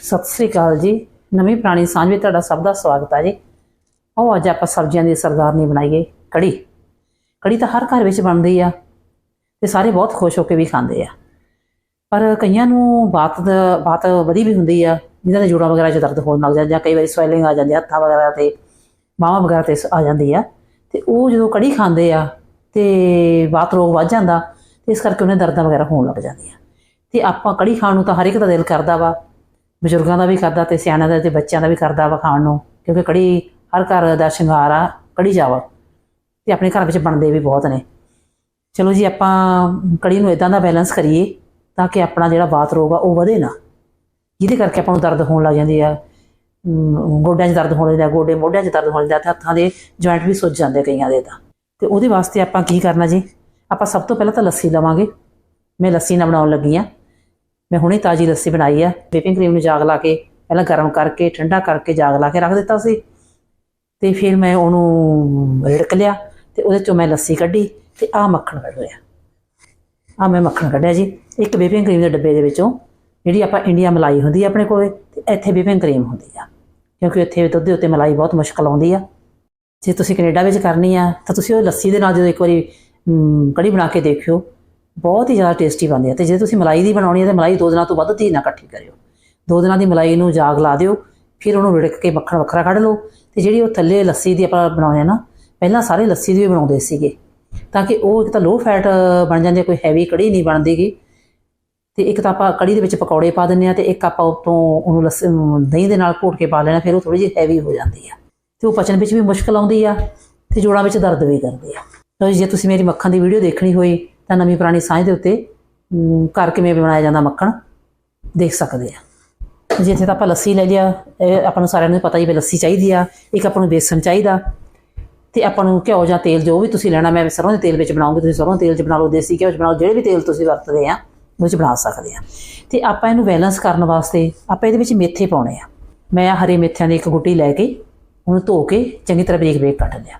ਸਤਿ ਸ੍ਰੀ ਅਕਾਲ ਜੀ। ਨਵੀਂ ਪੁਰਾਣੀ ਸਾਂਝ ਵਿੱਚ ਤੁਹਾਡਾ ਸਭ ਦਾ ਸਵਾਗਤ ਹੈ ਜੀ। ਆਓ, ਅੱਜ ਆਪਾਂ ਸਬਜ਼ੀਆਂ ਦੀ ਸਰਦਾਰਨੀ ਬਣਾਈਏ। ਕੜੀ। ਕੜੀ ਤਾਂ ਹਰ ਘਰ ਵਿੱਚ ਬਣਦੀ ਆ ਤੇ ਸਾਰੇ ਬਹੁਤ ਖੁਸ਼ ਹੋ ਕੇ ਵੀ ਖਾਂਦੇ ਆ। ਪਰ ਕਈਆਂ ਨੂੰ ਬਾਤ ਬਾਤ ਵਧੀ ਵੀ ਹੁੰਦੀ ਆ, ਜਿਹਨਾਂ ਦੇ ਜੋੜਾਂ ਵਗੈਰਾ 'ਚ ਦਰਦ ਹੋਣ ਲੱਗ ਜਾਂਦਾ ਜਾਂ ਕਈ ਵਾਰੀ ਸਵੈਲਿੰਗ ਆ ਜਾਂਦੀ ਆ, ਹੱਥਾਂ ਵਗੈਰਾ ਤੇ, ਬਾਹਾਂ ਵਗੈਰਾ ਤੇ ਆ ਜਾਂਦੀ ਆ। ਤੇ ਉਹ ਜਦੋਂ ਕੜੀ ਖਾਂਦੇ ਆ ਤੇ ਬਾਤ ਰੋਗ ਵੱਧ ਜਾਂਦਾ, ਤੇ ਇਸ ਕਰਕੇ ਉਹਨੇ ਦਰਦਾਂ ਵਗੈਰਾ ਹੋਣ ਲੱਗ ਜਾਂਦੀਆਂ। ਤੇ ਆਪਾਂ ਕੜੀ ਖਾਣ ਨੂੰ ਤਾਂ ਹਰ ਇੱਕ ਦਾ ਦਿਲ ਕਰਦਾ ਵਾ। ਬਜ਼ੁਰਗਾਂ ਦਾ ਵੀ ਕਰਦਾ ਤੇ ਸਿਆਣਿਆਂ ਦਾ ਤੇ ਬੱਚਿਆਂ ਦਾ ਵੀ ਕਰਦਾ ਵਾ ਖਾਣ ਨੂੰ, ਕਿਉਂਕਿ ਕੜੀ ਹਰ ਘਰ ਦਾ ਸ਼ਿੰਗਾਰ ਆ, ਕੜੀ ਜਾਵਾ ਤੇ ਆਪਣੇ ਘਰ ਵਿੱਚ ਬਣਦੇ ਵੀ ਬਹੁਤ ਨੇ। ਚਲੋ ਜੀ, ਆਪਾਂ ਕੜੀ ਨੂੰ ਇਦਾਂ ਦਾ ਬੈਲੈਂਸ ਕਰੀਏ ਤਾਂ ਕਿ ਆਪਣਾ ਜਿਹੜਾ ਬਾਤ ਰੋਗ ਆ ਉਹ ਵਧੇ ਨਾ। ਜਿਹਦੇ ਕਰਕੇ ਆਪਾਂ ਨੂੰ ਦਰਦ ਹੋਣ ਲੱਗ ਜਾਂਦੀ ਆ ਗੋਡਿਆਂ 'ਚ ਦਰਦ ਹੋਣ ਲੱਗ ਗੋਡੇ ਮੋਢਿਆਂ 'ਚ ਦਰਦ ਹੋਣ ਲੱਗ ਜਾਂਦਾ ਤੇ ਹੱਥਾਂ ਦੇ ਜੁਆਇੰਟ ਵੀ ਸੁੱਜ ਜਾਂਦੇ ਕਈਆਂ ਦੇ ਤਾਂ। ਤੇ ਉਹਦੇ ਵਾਸਤੇ ਆਪਾਂ ਕੀ ਕਰਨਾ ਜੀ? ਆਪਾਂ ਸਭ ਤੋਂ ਪਹਿਲਾਂ ਤਾਂ ਲੱਸੀ ਲਵਾਂਗੇ। ਮੈਂ ਲੱਸੀ ਨਾ ਬਣਾਉਣ ਲੱਗੀ ਆ। ਮੈਂ ਹੁਣੇ ਤਾਜੀ ਲੱਸੀ ਬਣਾਈ ਆ। ਵਿਪਿੰਗ ਕਰੀਮ ਨੂੰ ਜਾਗ ਲਾ ਕੇ, ਪਹਿਲਾਂ ਗਰਮ ਕਰਕੇ, ਠੰਡਾ ਕਰਕੇ ਜਾਗ ਲਾ ਕੇ ਰੱਖ ਦਿੱਤਾ ਸੀ। ਤੇ ਫਿਰ ਮੈਂ ਉਹਨੂੰ ਰਿੜਕ ਲਿਆ ਤੇ ਉਹਦੇ ਚੋਂ ਮੈਂ ਲੱਸੀ ਕੱਢੀ ਤੇ ਆਹ ਮੱਖਣ ਕੱਢ ਲਿਆ ਆ ਮੈਂ ਮੱਖਣ ਕੱਢਿਆ ਜੀ। ਇੱਕ ਵਿਪਿੰਗ ਕਰੀਮ ਦੇ ਡੱਬੇ ਦੇ ਵਿੱਚੋਂ ਜਿਹੜੀ ਆਪਾਂ ਇੰਡੀਆ ਮਲਾਈ ਹੁੰਦੀ ਆ ਆਪਣੇ ਕੋਲੇ, ਤੇ ਇੱਥੇ ਵਿਪਿੰਗ ਕਰੀਮ ਹੁੰਦੀ ਆ। ਕਿਉਂਕਿ ਇੱਥੇ ਦੁੱਧ ਦੇ ਉੱਤੇ ਮਲਾਈ ਬਹੁਤ ਮੁਸ਼ਕਲ ਆਉਂਦੀ ਆ। ਜੇ ਤੁਸੀਂ ਕੈਨੇਡਾ ਵਿੱਚ ਕਰਨੀ ਆ, ਤਾਂ ਤੁਸੀਂ ਉਹ ਲੱਸੀ ਦੇ ਨਾਲ ਜਦੋਂ ਇੱਕ ਵਾਰੀ ਕੜੀ ਬਣਾ ਕੇ ਦੇਖਿਓ ਬਹੁਤ ਹੀ ਜ਼ਿਆਦਾ ਟੇਸਟੀ ਬਣਦੀ ਹੈ ਤੇ ਜੇ ਤੁਸੀਂ ਮਲਾਈ ਦੀ ਬਣਾਉਣੀ ਹੈ ਤਾਂ ਮਲਾਈ ਦੋ ਦਿਨਾਂ ਤੋਂ ਵੱਧ ਦੀ ਨਾ ਇਕੱਠੀ ਕਰਿਓ। ਦੋ ਦਿਨਾਂ ਦੀ ਮਲਾਈ ਨੂੰ ਜਾਗ ਲਾ ਦਿਓ ਫਿਰ ਉਹਨੂੰ ਰਿੜਕ ਕੇ ਮੱਖਣ ਵੱਖਰਾ ਕੱਢ ਲਓ ਤੇ ਜਿਹੜੀ ਉਹ ਥੱਲੇ ਲੱਸੀ ਦੀ ਆਪਾਂ ਬਣਾਉਂਦੇ ਆ ਨਾ ਪਹਿਲਾਂ ਸਾਰੇ ਲੱਸੀ ਦੀ ਵੀ ਬਣਾਉਂਦੇ ਸੀਗੇ ਤਾਂ ਕਿ ਉਹ ਇੱਕ ਤਾਂ ਲੋ ਫੈਟ ਬਣ ਜਾਂਦੀ ਹੈ, ਕੋਈ ਹੈਵੀ ਕੜੀ ਨਹੀਂ ਬਣਦੀਗੀ। ਤੇ ਇੱਕ ਤਾਂ ਆਪਾਂ ਕੜੀ ਦੇ ਵਿੱਚ ਪਕੌੜੇ ਪਾ ਦਿੰਨੇ ਆ ਤੇ ਇੱਕ ਆਪਾਂ ਉਤੋਂ ਉਹਨੂੰ ਲੱਸੀ ਦਹੀਂ ਦੇ ਨਾਲ ਘੋਟ ਕੇ ਪਾ ਲੈਣਾ ਫਿਰ ਉਹ ਥੋੜੀ ਜਿਹੀ ਹੈਵੀ ਹੋ ਜਾਂਦੀ ਆ। ਤੇ ਉਹ ਪਚਣ ਵਿੱਚ ਵੀ ਮੁਸ਼ਕਲ ਆਉਂਦੀ ਆ ਤੇ ਜੋੜਾਂ ਵਿੱਚ ਦਰਦ ਵੀ ਕਰਦੀ ਆ। ਲਓ ਜੇ ਤੁਸੀਂ ਮੇਰੀ ਮੱਖਣ ਦੀ ਵੀਡੀਓ ਦੇਖਣੀ ਹੋਈ ਤਾਂ ਨਵੀਂ ਪੁਰਾਣੀ ਸਾਂਝ ਦੇ ਉੱਤੇ ਘਰ ਕਿਵੇਂ ਬਣਾਇਆ ਜਾਂਦਾ ਮੱਖਣ, ਦੇਖ ਸਕਦੇ ਆ। ਜਿੱਥੇ ਤਾਂ ਆਪਾਂ ਲੱਸੀ ਲੈ ਲਿਆ ਆਪਾਂ ਨੂੰ ਸਾਰਿਆਂ ਨੂੰ ਪਤਾ ਹੀ ਵੀ ਲੱਸੀ ਚਾਹੀਦੀ ਆ, ਇੱਕ ਆਪਾਂ ਨੂੰ ਬੇਸਣ ਚਾਹੀਦਾ। ਤੇ ਆਪਾਂ ਨੂੰ ਘਿਓ ਜਾਂ ਤੇਲ ਜੋ ਵੀ ਤੁਸੀਂ ਲੈਣਾ, ਮੈਂ ਸਰੋਂ ਦੇ ਤੇਲ ਵਿੱਚ ਬਣਾਉਂਗੀ, ਤੁਸੀਂ ਸਰੋਂ ਦੇ ਤੇਲ 'ਚ ਬਣਾ ਲਓ, ਦੇਸੀ ਘਿਓ 'ਚ ਬਣਾ ਲਓ, ਜਿਹੜੇ ਵੀ ਤੇਲ ਤੁਸੀਂ ਵਰਤਦੇ ਆ, ਉਹ 'ਚ ਬਣਾ ਸਕਦੇ ਆ। ਤੇ ਆਪਾਂ ਇਹਨੂੰ ਬੈਲੈਂਸ ਕਰਨ ਵਾਸਤੇ ਆਪਾਂ ਇਹਦੇ ਵਿੱਚ ਮੇਥੇ ਪਾਉਣੇ ਆ। ਮੈਂ ਹਰੇ ਮੇਥਿਆਂ ਦੀ ਇੱਕ ਗੁੱਟੀ ਲੈ ਕੇ, ਉਹਨੂੰ ਧੋ ਕੇ ਚੰਗੀ ਤਰ੍ਹਾਂ ਬਰੀਕ ਬਰੀਕ ਕੱਟ ਲਿਆ।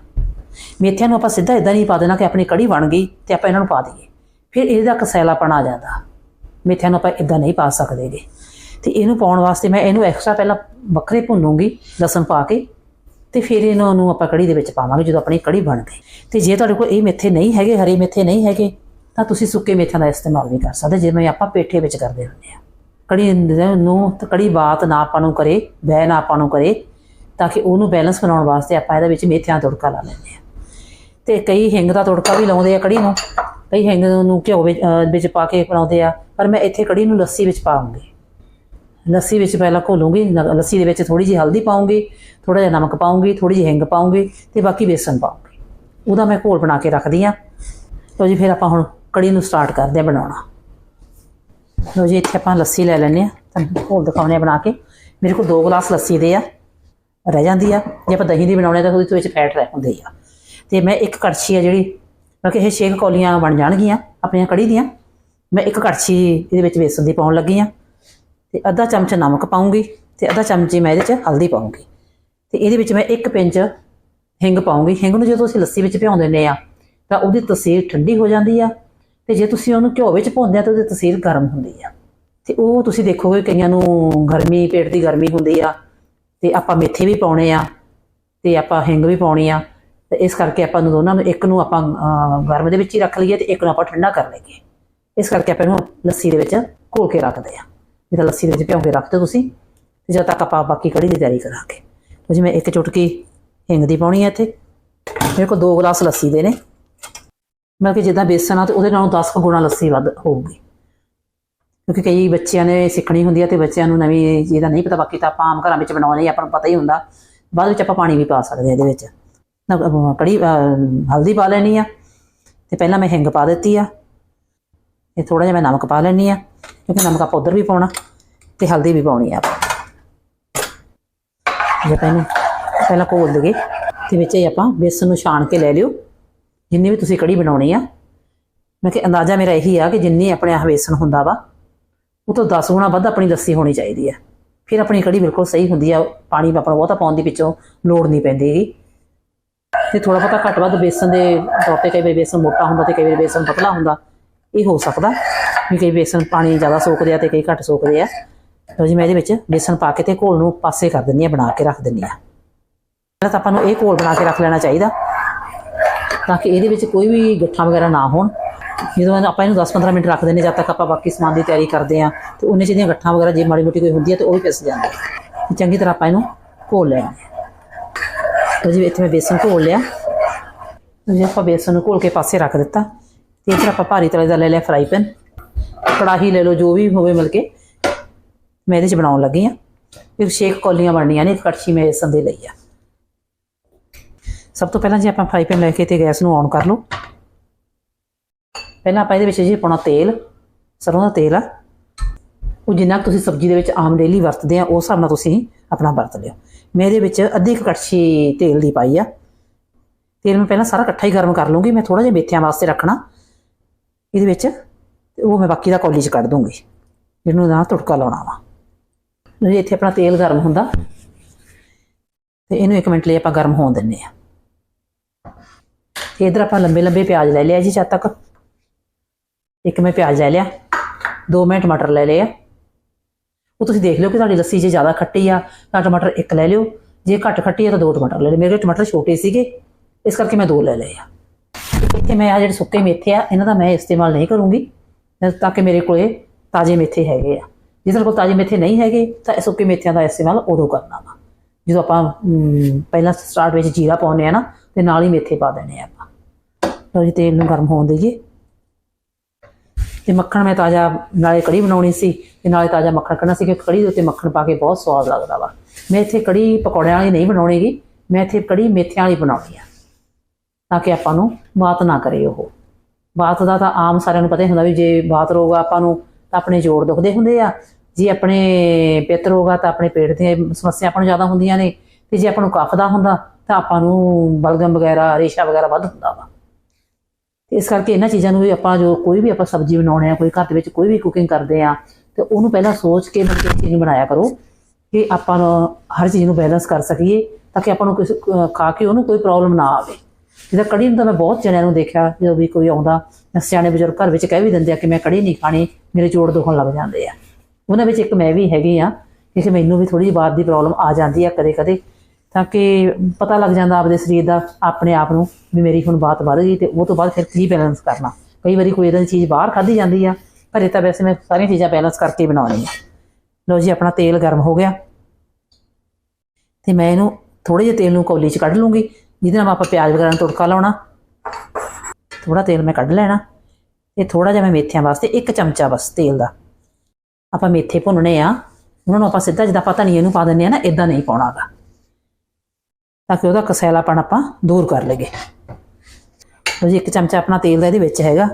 ਮੇਥਿਆਂ ਨੂੰ ਆਪਾਂ ਸਿੱਧਾ ਇਦਾਂ ਨਹੀਂ ਪਾ ਦੇਣਾ ਕਿ ਆਪਣੀ ਕੜੀ ਬਣ ਗਈ ਤੇ ਆਪਾਂ ਇਹਨਾਂ ਨੂੰ ਪਾ ਦਈਏ। ਫਿਰ ਇਹਦਾ ਕਸੈਲਾਪਣ ਆ ਜਾਂਦਾ। ਮੇਥਿਆਂ ਨੂੰ ਆਪਾਂ ਇਦਾਂ ਨਹੀਂ ਪਾ ਸਕਦੇਗੇ। ਤੇ ਇਹਨੂੰ ਪਾਉਣ ਵਾਸਤੇ ਮੈਂ ਇਹਨੂੰ ਐਕਸਟਰਾ ਪਹਿਲਾਂ ਵੱਖਰੇ ਭੁੰਨੂੰਗੀ ਲਸਣ ਪਾ ਕੇ ਤੇ ਫਿਰ ਇਹਨਾਂ ਨੂੰ ਆਪਾਂ ਕੜੀ ਦੇ ਵਿੱਚ ਪਾਵਾਂਗੇ ਜਦੋਂ ਆਪਣੀ ਕੜੀ ਬਣ ਗਈ। ਤੇ ਜੇ ਤੁਹਾਡੇ ਕੋਲ ਇਹ ਮੇਥੇ ਨਹੀਂ ਹੈਗੇ, ਹਰੇ ਮੇਥੇ ਨਹੀਂ ਹੈਗੇ, ਤਾਂ ਤੁਸੀਂ ਸੁੱਕੇ ਮੇਥਿਆਂ ਦਾ ਇਸਤੇਮਾਲ ਵੀ ਕਰ ਸਕਦੇ। ਜਿਵੇਂ ਆਪਾਂ ਪੇਠੇ ਵਿੱਚ ਕਰਦੇ ਹੁੰਦੇ ਆ ਕੜੀ ਨੂੰ ਕੜੀ ਬਾਤ ਨਾ ਆਪਾਂ ਨੂੰ ਕਰੇ, ਬਹਿ ਨਾ ਆਪਾਂ ਨੂੰ ਕਰੇ, ਤਾਂ ਕਿ ਉਹਨੂੰ ਬੈਲੈਂਸ ਬਣਾਉਣ ਵਾਸਤੇ ਆਪਾਂ ਇਹਦੇ ਵਿੱਚ ਮੇਥਿਆਂ ਦਾ ਤੜਕਾ ਲਾ ਲੈਂਦੇ ਆ ਤੇ ਕਈ ਹਿੰਗ ਦਾ ਤੜਕਾ ਵੀ ਲਾਉਂਦੇ ਆ ਕੜੀ ਨੂੰ। ਕਈ ਹਿੰਗ ਨੂੰ ਘਿਓ ਵਿੱਚ, ਅਹ, ਵਿੱਚ ਪਾ ਕੇ ਬਣਾਉਂਦੇ ਆ। ਪਰ ਮੈਂ ਇੱਥੇ ਕੜੀ ਨੂੰ ਲੱਸੀ ਵਿੱਚ ਪਾਉਂਗੀ। ਲੱਸੀ ਵਿੱਚ ਪਹਿਲਾਂ ਘੋਲੂੰਗੀ, ਨ- ਲੱਸੀ ਦੇ ਵਿੱਚ ਥੋੜੀ ਜਿਹੀ ਹਲਦੀ ਪਾਉਂਗੀ ਥੋੜਾ ਜਿਹਾ ਨਮਕ ਪਾਉਂਗੀ ਥੋੜੀ ਜਿਹੀ ਹਿੰਗ ਪਾਉਂਗੀ ਤੇ ਬਾਕੀ ਬੇਸਨ ਪਾਉਂਗੀ। ਉਹਦਾ ਮੈਂ ਘੋਲ ਬਣਾ ਕੇ ਰੱਖਦੀ ਆ ਲਓ ਜੀ, ਫਿਰ ਆਪਾਂ ਹੁਣ ਕੜੀ ਨੂੰ ਸਟਾਰਟ ਕਰਦੇ ਆ ਬਣਾਉਣਾ। ਲਓ ਜੀ, ਇੱਥੇ ਆਪਾਂ ਲੱਸੀ ਲੈ ਲੈਂਦੇ ਆ ਤੁਹਾਨੂੰ ਘੋਲ ਦਿਖਾਉਂਦੇ ਆ ਬਣਾ ਕੇ। ਮੇਰੇ ਕੋਲ 2 ਗਲਾਸ ਲੱਸੀ ਦੇ ਆ। ਰਹਿ ਜਾਂਦੀ ਆ। ਜੇ ਆਪਾਂ ਦਹੀਂ ਦੀ ਬਣਾਉਣੇ ਆ ਤਾਂ ਉਹਦੇ ਵਿੱਚ ਫੈਟ ਰਹਿ ਹੁੰਦੀ ਆ। ਤੇ ਮੈਂ ਇੱਕ ਕੜਛੀ ਆ ਜਿਹੜੀ, ਮੈਂ ਕਿ ਇਹ ਛੇਕ ਕੌਲੀਆਂ ਬਣ ਜਾਣਗੀਆਂ ਆਪਣੀਆਂ ਕੜੀ ਦੀਆਂ। ਮੈਂ ਇੱਕ ਕੜਛੀ ਇਹਦੇ ਵਿੱਚ ਬੇਸਨ ਦੀ ਪਾਉਣ ਲੱਗੀ ਆ ਤੇ ਅੱਧਾ ਚਮਚ ਨਮਕ ਪਾਉਂਗੀ ਤੇ ਅੱਧਾ ਚਮਚੀ ਮੈਂ ਇਹਦੇ 'ਚ ਹਲਦੀ ਪਾਉਂਗੀ। ਤੇ ਇਹਦੇ ਵਿੱਚ ਮੈਂ ਇੱਕ ਪਿੰਚ ਹਿੰਗ ਪਾਉਂਗੀ। ਹਿੰਗ ਨੂੰ ਜਦੋਂ ਅਸੀਂ ਲੱਸੀ ਵਿੱਚ ਭਿਉਂ ਦਿੰਦੇ ਆ, ਤਾਂ ਉਹਦੀ ਤਸੀਰ ਠੰਡੀ ਹੋ ਜਾਂਦੀ ਆ ਤੇ ਜੇ ਤੁਸੀਂ ਉਹਨੂੰ ਘਿਓ ਵਿੱਚ ਪਾਉਂਦੇ ਆ, ਤਾਂ ਉਹਦੀ ਤਸੀਰ ਗਰਮ ਹੁੰਦੀ ਆ। ਤੇ ਉਹ ਤੁਸੀਂ ਦੇਖੋਗੇ ਕਈਆਂ ਨੂੰ ਗਰਮੀ, ਪੇਟ ਦੀ ਗਰਮੀ ਹੁੰਦੀ ਆ ਤੇ ਆਪਾਂ ਮੇਥੇ ਵੀ ਪਾਉਣੇ ਆ ਤੇ ਆਪਾਂ ਹਿੰਗ ਵੀ ਪਾਉਣੀ ਆ। ਤੇ ਇਸ ਕਰਕੇ ਆਪਾਂ ਨੂੰ ਦੋਨਾਂ ਨੂੰ, ਇੱਕ ਨੂੰ ਆਪਾਂ ਗਰਮ ਦੇ ਵਿੱਚ ਹੀ ਰੱਖ ਲਈਏ ਤੇ ਇੱਕ ਨੂੰ ਆਪਾਂ ਠੰਡਾ ਕਰ ਲਈਏ। ਇਸ ਕਰਕੇ ਆਪਾਂ ਇਹਨੂੰ ਲੱਸੀ ਦੇ ਵਿੱਚ ਘੋਲ ਕੇ ਰੱਖਦੇ ਆ ਇਹ ਲੱਸੀ ਦੇ ਵਿੱਚ ਭਿਉਂ ਕੇ ਰੱਖ ਦਿਓ ਤੁਸੀਂ, ਤੇ ਜਦ ਤੱਕ ਆਪਾਂ ਬਾਕੀ ਕੜੀ ਦੀ ਤਿਆਰੀ ਕਰਾਂਗੇ। ਤੇ ਮੈਂ ਇੱਕ ਚੁਟਕੀ ਹਿੰਗ ਦੀ ਪਾਉਣੀ ਹੈ ਇੱਥੇ। ਮੇਰੇ ਕੋਲ 2 ਗਲਾਸ ਲੱਸੀ ਦੇ ਨੇ। ਮੈਂ ਕਿ ਜਿੱਦਾਂ ਬੇਸਣ ਆ ਤੇ ਉਹਦੇ ਨਾਲੋਂ 10 ਕੁ ਗੁਣਾ ਲੱਸੀ ਵੱਧ ਹੋਊਗੀ। ਕਿਉਂਕਿ ਕਈ ਬੱਚਿਆਂ ਨੇ ਸਿੱਖਣੀ ਹੁੰਦੀ ਹੈ ਤੇ ਬੱਚਿਆਂ ਨੂੰ ਨਵੀਂ ਜਿਹਦਾ ਨਹੀਂ ਪਤਾ, ਬਾਕੀ ਤਾਂ ਆਪਾਂ ਆਮ ਘਰਾਂ ਵਿੱਚ ਬਣਾਉਣੇ ਆਪਾਂ ਨੂੰ ਪਤਾ ਹੀ ਹੁੰਦਾ। ਬਾਅਦ ਵਿੱਚ ਆਪਾਂ ਪਾਣੀ ਵੀ ਪਾ ਸਕਦੇ ਹਾਂ ਇਹਦੇ ਵਿੱਚ। ਨਾ, ਕੜੀ ਹਲਦੀ ਪਾ ਲੈਣੀ ਆ। ਤੇ ਪਹਿਲਾਂ ਮੈਂ ਹਿੰਗ ਪਾ ਦਿੱਤੀ ਆ। ਇਹ ਥੋੜਾ ਜਿਹਾ ਮੈਂ ਨਮਕ ਪਾ ਲੈਣੀ ਆ ਕਿਉਂਕਿ ਨਮਕ ਆਪਾਂ ਉਧਰ ਵੀ ਪਾਉਣਾ ਤੇ ਹਲਦੀ ਵੀ ਪਾਉਣੀ ਆ ਆਪਾਂ। ਜੇ ਪਹਿਲਾਂ ਪਹਿਲਾਂ ਘੋਲ ਲਈਏ ਤੇ ਵਿੱਚ ਇਹ ਆਪਾਂ ਬੇਸਨ ਨੂੰ ਛਾਣ ਕੇ ਲੈ ਲਿਓ। ਜਿੰਨੀ ਵੀ ਤੁਸੀਂ ਕੜੀ ਬਣਾਉਣੀ ਆ ਮੈਂ ਕਿ ਅੰਦਾਜ਼ਾ ਮੇਰਾ ਇਹੀ ਆ ਕਿ ਜਿੰਨੀ ਆਪਣੇ ਆਹ ਬੇਸਨ ਹੁੰਦਾ ਵਾ ਉਹ ਤੋਂ 10 ਗੁਣਾ ਵੱਧ ਆਪਣੀ ਲੱਸੀ ਹੋਣੀ ਚਾਹੀਦੀ ਆ। ਫਿਰ ਆਪਣੀ ਕੜੀ ਬਿਲਕੁਲ ਸਹੀ ਹੁੰਦੀ ਆ ਪਾਣੀ ਆਪਣਾ ਬਹੁਤਾ ਪਾਉਣ ਦੀ ਪਿੱਛੋਂ ਲੋੜ ਨਹੀਂ ਪੈਂਦੀ ਹੈਗੀ। ਤੇ ਥੋੜਾ ਬਹੁਤਾ ਘੱਟ ਵੱਧ ਬੇਸਨ ਦੇ ਤੌਰ ਤੇ ਕਈ ਵਾਰੀ ਬੇਸਨ ਮੋਟਾ ਹੁੰਦਾ ਤੇ ਕਈ ਵਾਰੀ ਬੇਸਨ ਪਤਲਾ ਹੁੰਦਾ, ਇਹ ਹੋ ਸਕਦਾ ਵੀ ਕਈ ਬੇਸਨ ਪਾਣੀ ਜ਼ਿਆਦਾ ਸੋਕਦੇ ਆ ਤੇ ਕਈ ਘੱਟ ਸੋਕਦੇ ਆ। ਲਓ ਜੀ, ਮੈਂ ਇਹਦੇ ਵਿੱਚ ਬੇਸਨ ਪਾ ਕੇ ਤੇ ਘੋਲ ਨੂੰ ਪਾਸੇ ਕਰ ਦਿੰਦੀ ਆ ਬਣਾ ਕੇ ਰੱਖ ਦਿੰਦੀ ਆ ਪਹਿਲਾਂ ਤਾਂ ਆਪਾਂ ਨੂੰ ਇਹ ਘੋਲ ਬਣਾ ਕੇ ਰੱਖ ਲੈਣਾ ਚਾਹੀਦਾ ਤਾਂ ਕਿ ਇਹਦੇ ਵਿੱਚ ਕੋਈ ਵੀ ਗੱਠਾਂ ਵਗੈਰਾ ਨਾ ਹੋਣ। ਜਦੋਂ ਆਪਾਂ ਇਹਨੂੰ 10-15 ਮਿੰਟ ਰੱਖ ਦਿੰਦੇ ਜਦ ਤੱਕ ਆਪਾਂ ਬਾਕੀ ਸਮਾਨ ਦੀ ਤਿਆਰੀ ਕਰਦੇ ਆ ਤੇ ਉਹਨੇ ਜਿਹਦੀਆਂ ਗੱਠਾਂ ਵਗੈਰਾ ਜੇ ਮਾੜੀ ਮੋਟੀ ਕੋਈ ਹੁੰਦੀ ਹੈ ਤੇ ਉਹ ਵੀ ਪਿਸ ਜਾਂਦੀ ਹੈ। ਚੰਗੀ ਤਰ੍ਹਾਂ ਆਪਾਂ ਇਹਨੂੰ ਘੋਲ ਲੈਣਾ ਤਾਂ ਜੀ ਇੱਥੇ ਮੈਂ ਬੇਸਨ ਘੋਲ ਲਿਆ ਜੇ ਆਪਾਂ ਬੇਸਨ ਨੂੰ ਘੋਲ ਕੇ ਪਾਸੇ ਰੱਖ ਦਿੱਤਾ ਤੇ ਇੱਧਰ ਆਪਾਂ ਭਾਰੀ ਤਲੇ ਦਾ ਲੈ ਲਿਆ ਫਰਾਈ ਪੈਨ ਕੜਾਹੀ ਲੈ ਲਓ ਜੋ ਵੀ ਹੋਵੇ ਮਿਲ ਕੇ ਮੈਂ ਇਹਦੇ ਚ ਬਣਾਉਣ ਲੱਗੀ ਆ ਫਿਰ ਸ਼ੇਕ ਕੌਲੀਆਂ ਬਣਨੀਆਂ ਨੇ ਇੱਕ ਕੜਛੀ ਮੈਂ ਬੇਸਨ ਦੇ ਲਈ ਆ ਸਭ ਤੋਂ ਪਹਿਲਾਂ ਜੇ ਆਪਾਂ ਫਰਾਈ ਪੈਨ ਲੈ ਕੇ ਤੇ ਗੈਸ ਨੂੰ ਔਨ ਕਰ ਲਓ ਪਹਿਲਾਂ ਆਪਾਂ ਇਹਦੇ ਵਿੱਚ ਜੀ ਪਾਉਣਾ ਤੇਲ ਸਰੋਂ ਦਾ ਤੇਲ ਆ ਉਹ ਜਿੰਨਾ ਕੁ ਤੁਸੀਂ ਸਬਜ਼ੀ ਦੇ ਵਿੱਚ ਆਮ ਡੇਲੀ ਵਰਤਦੇ ਆ, ਉਸ ਹਿਸਾਬ ਨਾਲ ਤੁਸੀਂ ਆਪਣਾ ਵਰਤ ਲਿਓ। ਮੈਂ ਇਹਦੇ ਵਿੱਚ ਅੱਧੀ ਕੁ ਕੜਛੀ ਤੇਲ ਦੀ ਪਾਈ ਆ। ਤੇਲ ਮੈਂ ਪਹਿਲਾਂ ਸਾਰਾ ਇਕੱਠਾ ਹੀ ਗਰਮ ਕਰ ਲੂੰਗੀ ਮੈਂ ਥੋੜਾ ਜਿਹਾ ਮੇਥਿਆਂ ਵਾਸਤੇ ਰੱਖਣਾ। ਇਹਦੇ ਵਿੱਚ ਤੇ ਉਹ ਮੈਂ ਬਾਕੀ ਦਾ ਕੌਲੀ 'ਚ ਕੱਢ ਦੂੰਗੀ ਜਿਹਨੂੰ ਨਾਲ ਤੁੜਕਾ ਲਾਉਣਾ ਵਾ। ਜੇ ਇੱਥੇ ਆਪਣਾ ਤੇਲ ਗਰਮ ਹੁੰਦਾ, ਤੇ ਇਹਨੂੰ 1 ਮਿੰਟ ਲਈ ਆਪਾਂ ਗਰਮ ਹੋਣ ਦਿੰਨੇ ਆ। ਤੇ ਇਧਰ ਆਪਾਂ ਲੰਬੇ ਲੰਬੇ ਪਿਆਜ਼ ਲੈ ਲਿਆ ਜੀ ਜਦ ਤੱਕ। ਇੱਕ ਮੈਂ ਪਿਆਜ਼ ਲੈ ਲਿਆ, ਦੋ ਮੈਂ ਟਮਾਟਰ ਲੈ ਲਏ ਆ। ਉਹ ਤੁਸੀਂ ਦੇਖ ਲਿਓ ਕਿ ਤੁਹਾਡੀ ਲੱਸੀ ਜੇ ਜ਼ਿਆਦਾ ਖੱਟੀ ਆ, ਤਾਂ ਟਮਾਟਰ ਇੱਕ ਲੈ ਲਿਓ। ਜੇ ਘੱਟ ਖੱਟੀ ਆ ਤਾਂ ਦੋ ਟਮਾਟਰ ਲੈ ਲਿਓ। ਮੇਰੇ ਟਮਾਟਰ ਛੋਟੇ ਸੀਗੇ, ਇਸ ਕਰਕੇ ਮੈਂ ਦੋ ਲੈ ਲਏ ਆ। ਇੱਥੇ ਮੈਂ ਆ ਜਿਹੜੇ ਸੁੱਕੇ ਮੇਥੇ ਆ, ਇਹਨਾਂ ਦਾ ਮੈਂ ਇਸਤੇਮਾਲ ਨਹੀਂ ਕਰੂੰਗੀ ਤਾਂ ਕਿ ਮੇਰੇ ਕੋਲੇ ਤਾਜ਼ੇ ਮੇਥੇ ਹੈਗੇ ਆ। ਜੇ ਤੁਹਾਡੇ ਕੋਲ ਤਾਜ਼ੇ ਮੇਥੇ ਨਹੀਂ ਹੈਗੇ, ਤਾਂ ਇਹ ਸੁੱਕੇ ਮੇਥਿਆਂ ਦਾ ਇਸਤੇਮਾਲ ਉਦੋਂ ਕਰਨਾ ਵਾ। ਜਦੋਂ ਆਪਾਂ ਪਹਿਲਾਂ ਸਟਾਰਟ ਵਿੱਚ ਜੀਰਾ ਪਾਉਂਦੇ ਆ ਨਾ, ਤੇ ਨਾਲ ਹੀ ਮੇਥੇ ਪਾ ਦੇਣੇ ਆ ਆਪਾਂ। ਲਓ ਜੀ, ਤੇਲ ਨੂੰ ਗਰਮ ਹੋਣ ਦੇਈਏ। ਤੇ ਮੱਖਣ ਮੈਂ ਤਾਜ਼ਾ ਨਾਲੇ ਕੜੀ ਬਣਾਉਣੀ ਸੀ ਤੇ ਨਾਲੇ ਤਾਜ਼ਾ ਮੱਖਣ ਕੱਢਣਾ ਸੀ ਕਿ ਕੜੀ ਦੇ ਉੱਤੇ ਮੱਖਣ ਪਾ ਕੇ ਬਹੁਤ ਸਵਾਦ ਲੱਗਦਾ ਵਾ। ਮੈਂ ਇੱਥੇ ਕੜੀ ਪਕੌੜਿਆਂ ਵਾਲੀ ਨਹੀਂ ਬਣਾਉਣੀਗੀ ਮੈਂ ਇੱਥੇ ਕੜੀ ਮੇਥਿਆਂ ਵਾਲੀ ਬਣਾਉਣੀ ਆ, ਤਾਂ ਕਿ ਆਪਾਂ ਨੂੰ ਬਾਤ ਨਾ ਕਰੇ ਉਹ। ਬਾਤ ਦਾ ਤਾਂ ਆਮ ਸਾਰਿਆਂ ਨੂੰ ਪਤਾ ਹੀ ਹੁੰਦਾ ਵੀ ਜੇ ਬਾਤ ਰੋਗ ਆਪਾਂ ਨੂੰ ਤਾਂ ਆਪਣੇ ਜੋੜ ਦੁਖਦੇ ਹੁੰਦੇ ਆ। ਜੇ ਆਪਣੇ ਪਿੱਤ ਰੋਗਾ ਤਾਂ ਆਪਣੇ ਪੇਟ ਦੀਆਂ ਸਮੱਸਿਆ ਆਪਾਂ ਨੂੰ ਜ਼ਿਆਦਾ ਹੁੰਦੀਆਂ ਨੇ। ਤੇ ਜੇ ਆਪਾਂ ਨੂੰ ਕਫ ਦਾ ਹੁੰਦਾ, ਤਾਂ ਆਪਾਂ ਨੂੰ ਬਲਗਮ ਵਗੈਰਾ, ਰੇਸ਼ਾ ਵਗੈਰਾ ਵੱਧ ਹੁੰਦਾ ਵਾ। ਇਸ ਕਰਕੇ ਇਹਨਾਂ ਚੀਜ਼ਾਂ ਨੂੰ ਵੀ ਆਪਾਂ ਜੋ ਕੋਈ ਵੀ ਆਪਾਂ ਸਬਜ਼ੀ ਬਣਾਉਣੇ ਆ, ਕੋਈ ਘਰ ਦੇ ਵਿੱਚ ਕੋਈ ਵੀ ਕੁਕਿੰਗ ਕਰਦੇ ਆ, ਤੇ ਉਹਨੂੰ ਪਹਿਲਾਂ ਸੋਚ ਕੇ ਮਤਲਬ ਕਿ ਚੀਜ਼ ਨੂੰ ਬਣਾਇਆ ਕਰੋ ਕਿ ਆਪਾਂ ਨੂੰ ਹਰ ਚੀਜ਼ ਨੂੰ ਬੈਲੈਂਸ ਕਰ ਸਕੀਏ ਤਾਂ ਕਿ ਆਪਾਂ ਨੂੰ ਕਿਸੇ ਖਾ ਕੇ ਉਹਨੂੰ ਕੋਈ ਪ੍ਰੋਬਲਮ ਨਾ ਆਵੇ। ਜਿੱਦਾਂ ਕੜੀ ਨੂੰ ਤਾਂ ਮੈਂ ਬਹੁਤ ਜਣਿਆਂ ਨੂੰ ਦੇਖਿਆ, ਜਦੋਂ ਵੀ ਕੋਈ ਆਉਂਦਾ ਸਿਆਣੇ ਬਜ਼ੁਰਗ ਘਰ ਵਿੱਚ ਕਹਿ ਵੀ ਦਿੰਦੇ ਆ ਕਿ ਮੈਂ ਕੜੀ ਨਹੀਂ ਖਾਣੀ, ਮੇਰੇ ਜੋੜ ਦੁਖਣ ਲੱਗ ਜਾਂਦੇ ਆ। ਉਹਨਾਂ ਵਿੱਚ ਇੱਕ ਮੈਂ ਵੀ ਹੈਗੀ ਆ ਕਿ ਮੈਨੂੰ ਵੀ ਥੋੜੀ ਜਿਹੀ ਬਾਤ ਦੀ ਪ੍ਰੋਬਲਮ ਆ ਜਾਂਦੀ ਆ ਕਦੇ-ਕਦੇ। ਤਾਂ ਕਿ ਪਤਾ ਲੱਗ ਜਾਂਦਾ ਆਪਦੇ ਸਰੀਰ ਦਾ, ਆਪਣੇ ਆਪ ਨੂੰ ਵੀ ਮੇਰੀ ਹੁਣ ਬਾਤ ਵੱਧ ਗਈ ਤੇ ਉਹ ਤੋਂ ਬਾਅਦ ਫਿਰ ਕੀ ਬੈਲੈਂਸ ਕਰਨਾ। ਕਈ ਵਾਰੀ ਕੋਈ ਇਦਾਂ ਦੀ ਚੀਜ਼ ਬਾਹਰ ਖਾਧੀ ਜਾਂਦੀ ਆ, ਪਰ ਇਹ ਤਾਂ ਵੈਸੇ ਮੈਂ ਸਾਰੀਆਂ ਚੀਜ਼ਾਂ ਬੈਲੈਂਸ ਕਰਕੇ ਬਣਾਉਣੀ ਆ। ਲਓ ਜੀ, ਆਪਣਾ ਤੇਲ ਗਰਮ ਹੋ ਗਿਆ। ਤੇ ਮੈਂ ਇਹਨੂੰ ਥੋੜੇ ਜਿਹੇ ਤੇਲ ਨੂੰ ਕੌਲੀ 'ਚ ਕੱਢ ਲੂੰਗੀ, ਜਿਹਦੇ ਨਾਲ ਆਪਾਂ ਪਿਆਜ਼ ਵਗੈਰਾ ਨੂੰ ਤੜਕਾ ਲਾਉਣਾ। ਥੋੜਾ ਤੇਲ ਮੈਂ ਕੱਢ ਲੈਣਾ। ਤੇ ਥੋੜਾ ਜਿਹਾ ਮੈਂ ਮੇਥਿਆਂ ਵਾਸਤੇ ਇੱਕ ਚਮਚਾ ਬਸ ਤੇਲ ਦਾ। ਆਪਾਂ ਮੇਥੇ ਭੁੰਨਣੇ ਆ। ਉਹਨਾਂ ਨੂੰ ਆਪਾਂ ਸਿੱਧਾ ਜਿੱਦਾਂ ਆਪਾਂ ਧਨੀਏ ਨੂੰ ਪਾ ਦਿੰਦੇ ਆ ਨਾ ਇਦਾਂ ਨਹੀਂ ਪਾਉਣਾਗਾ ਤਾਂ ਕਿ ਉਹਦਾ ਕਸੈਲਾਪਣ ਆਪਾਂ ਦੂਰ ਕਰ ਲਈਏ। ਲਓ ਜੀ, ਇੱਕ ਚਮਚਾ ਆਪਣਾ ਤੇਲ ਦਾ ਇਹਦੇ ਵਿੱਚ ਹੈਗਾ।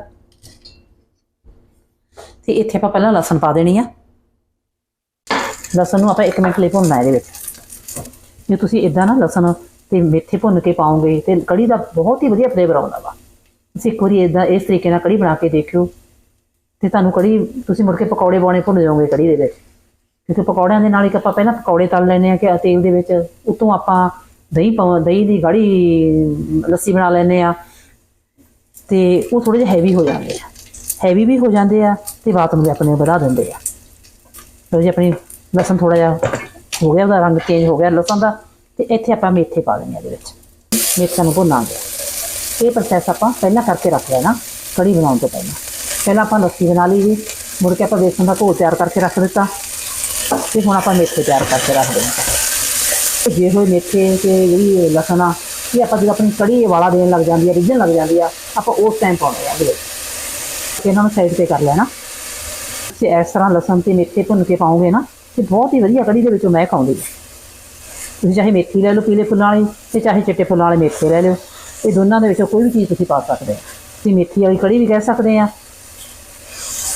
ਤੇ ਇੱਥੇ ਆਪਾਂ ਪਹਿਲਾਂ ਲਸਣ ਪਾ ਦੇਣੀ ਆ। ਲਸਣ ਨੂੰ ਆਪਾਂ 1 ਮਿੰਟ ਲਈ ਭੁੰਨਣਾ ਇਹਦੇ ਵਿੱਚ। ਜੇ ਤੁਸੀਂ ਇਦਾਂ ਨਾ ਲਸਣ ਤੇ ਮੇਥੇ ਭੁੰਨ ਕੇ ਪਾਓਗੇ ਤੇ ਕੜੀ ਦਾ ਬਹੁਤ ਹੀ ਵਧੀਆ ਫਲੇਵਰ ਆਉਂਦਾ ਵਾ। ਤੁਸੀਂ ਇੱਕ ਵਾਰੀ ਇਦਾਂ ਇਸ ਤਰੀਕੇ ਨਾਲ ਕੜੀ ਬਣਾ ਕੇ ਦੇਖਿਓ। ਤੇ ਤੁਹਾਨੂੰ ਕੜੀ, ਤੁਸੀਂ ਮੁੜ ਕੇ ਪਕੌੜੇ ਪਾਉਣੇ ਭੁੱਲ ਜਾਓਗੇ ਕੜੀ ਦੇ ਵਿੱਚ। ਕਿਉਂਕਿ ਪਕੌੜਿਆਂ ਦੇ ਨਾਲ ਇੱਕ ਆਪਾਂ ਪਹਿਲਾਂ ਪਕੌੜੇ ਤਲ ਲੈਨੇ ਆ ਕਿ ਤੇਲ ਦੇ ਵਿੱਚ, ਉਤੋਂ ਆਪਾਂ ਦਹੀਂ ਪਾ, ਦਹੀਂ ਦੀ ਗਾੜੀ ਲੱਸੀ ਬਣਾ ਲੈਨੇ ਆ ਤੇ ਉਹ ਥੋੜੇ ਜਿਹਾ ਹੈਵੀ ਹੋ ਜਾਂਦੇ ਆ। ਹੈਵੀ ਵੀ ਹੋ ਜਾਂਦੇ ਆ ਤੇ ਬਾਤ ਨੂੰ ਵੀ ਆਪਣੇ ਵਧਾ ਦਿੰਦੇ ਆ। ਲਓ ਜੀ, ਆਪਣੀ ਲਸਣ ਥੋੜਾ ਜਿਹਾ ਹੋ ਗਿਆ, ਉਹਦਾ ਰੰਗ ਚੇਂਜ ਹੋ ਗਿਆ ਲਸਣ ਦਾ। ਤੇ ਇੱਥੇ ਆਪਾਂ ਮੇਥੇ ਪਾ ਦੇਣੇ ਆ ਇਹਦੇ ਵਿੱਚ। ਮੇਥਿਆਂ ਨੂੰ ਭੁੰਨਾਂਗੇ। ਇਹ ਪ੍ਰੋਸੈਸ ਆਪਾਂ ਪਹਿਲਾਂ ਕਰਕੇ ਰੱਖ ਲੈਣਾ, ਕੜੀ ਬਣਾਉਣ ਤੋਂ ਪਹਿਲਾਂ। ਪਹਿਲਾਂ ਆਪਾਂ ਲੱਸੀ ਬਣਾ ਲਈ ਜੀ। ਮੁੜ ਕੇ ਆਪਾਂ ਬੇਸਨ ਦਾ ਘੋਲ ਤਿਆਰ ਕਰਕੇ ਰੱਖ ਦਿੱਤਾ। ਤੇ ਹੁਣ ਆਪਾਂ ਮੇਥੇ ਤਿਆਰ ਕਰਕੇ ਰੱਖ ਦੇਣਾ ਜੇ ਹੋਏ ਮੇਥੇ ਤੇ ਜਿਹੜੀ ਲਸਣ ਆ, ਇਹ ਆਪਾਂ ਜਦੋਂ ਆਪਣੀ ਕੜੀ ਵਾਲਾ ਦੇਣ ਲੱਗ ਜਾਂਦੀ ਆ, ਰਿੱਝਣ ਲੱਗ ਜਾਂਦੀ ਆ, ਆਪਾਂ ਉਸ ਟਾਈਮ ਪਾਉਂਦੇ ਆ ਇਹਦੇ ਵਿੱਚ ਇਹਨਾਂ ਨੂੰ ਸਾਈਡ ਤੇ ਕਰ ਲੈਣਾ। ਤੇ ਇਸ ਤਰ੍ਹਾਂ ਲਸਣ ਤੇ ਮੇਥੇ ਭੁੰਨ ਕੇ ਪਾਉਂਗੇ ਨਾ, ਤੇ ਬਹੁਤ ਹੀ ਵਧੀਆ ਕੜੀ ਦੇ ਵਿੱਚੋਂ ਮਹਿਕ ਆਉਂਦੀ ਹੈ। ਤੁਸੀਂ ਚਾਹੇ ਮੇਥੀ ਲੈ ਲਓ ਪੀਲੇ ਫੁੱਲਾਂ ਵਾਲੀ, ਤੇ ਚਾਹੇ ਚਿੱਟੇ ਫੁੱਲਾਂ ਵਾਲੇ ਮੇਥੇ ਲੈ ਲਿਓ, ਇਹ ਦੋਨਾਂ ਦੇ ਵਿੱਚੋਂ ਕੋਈ ਵੀ ਚੀਜ਼ ਤੁਸੀਂ ਪਾ ਸਕਦੇ ਹੋ। ਤੁਸੀਂ ਮੇਥੀ ਵਾਲੀ ਕੜੀ ਵੀ ਕਹਿ ਸਕਦੇ ਆ।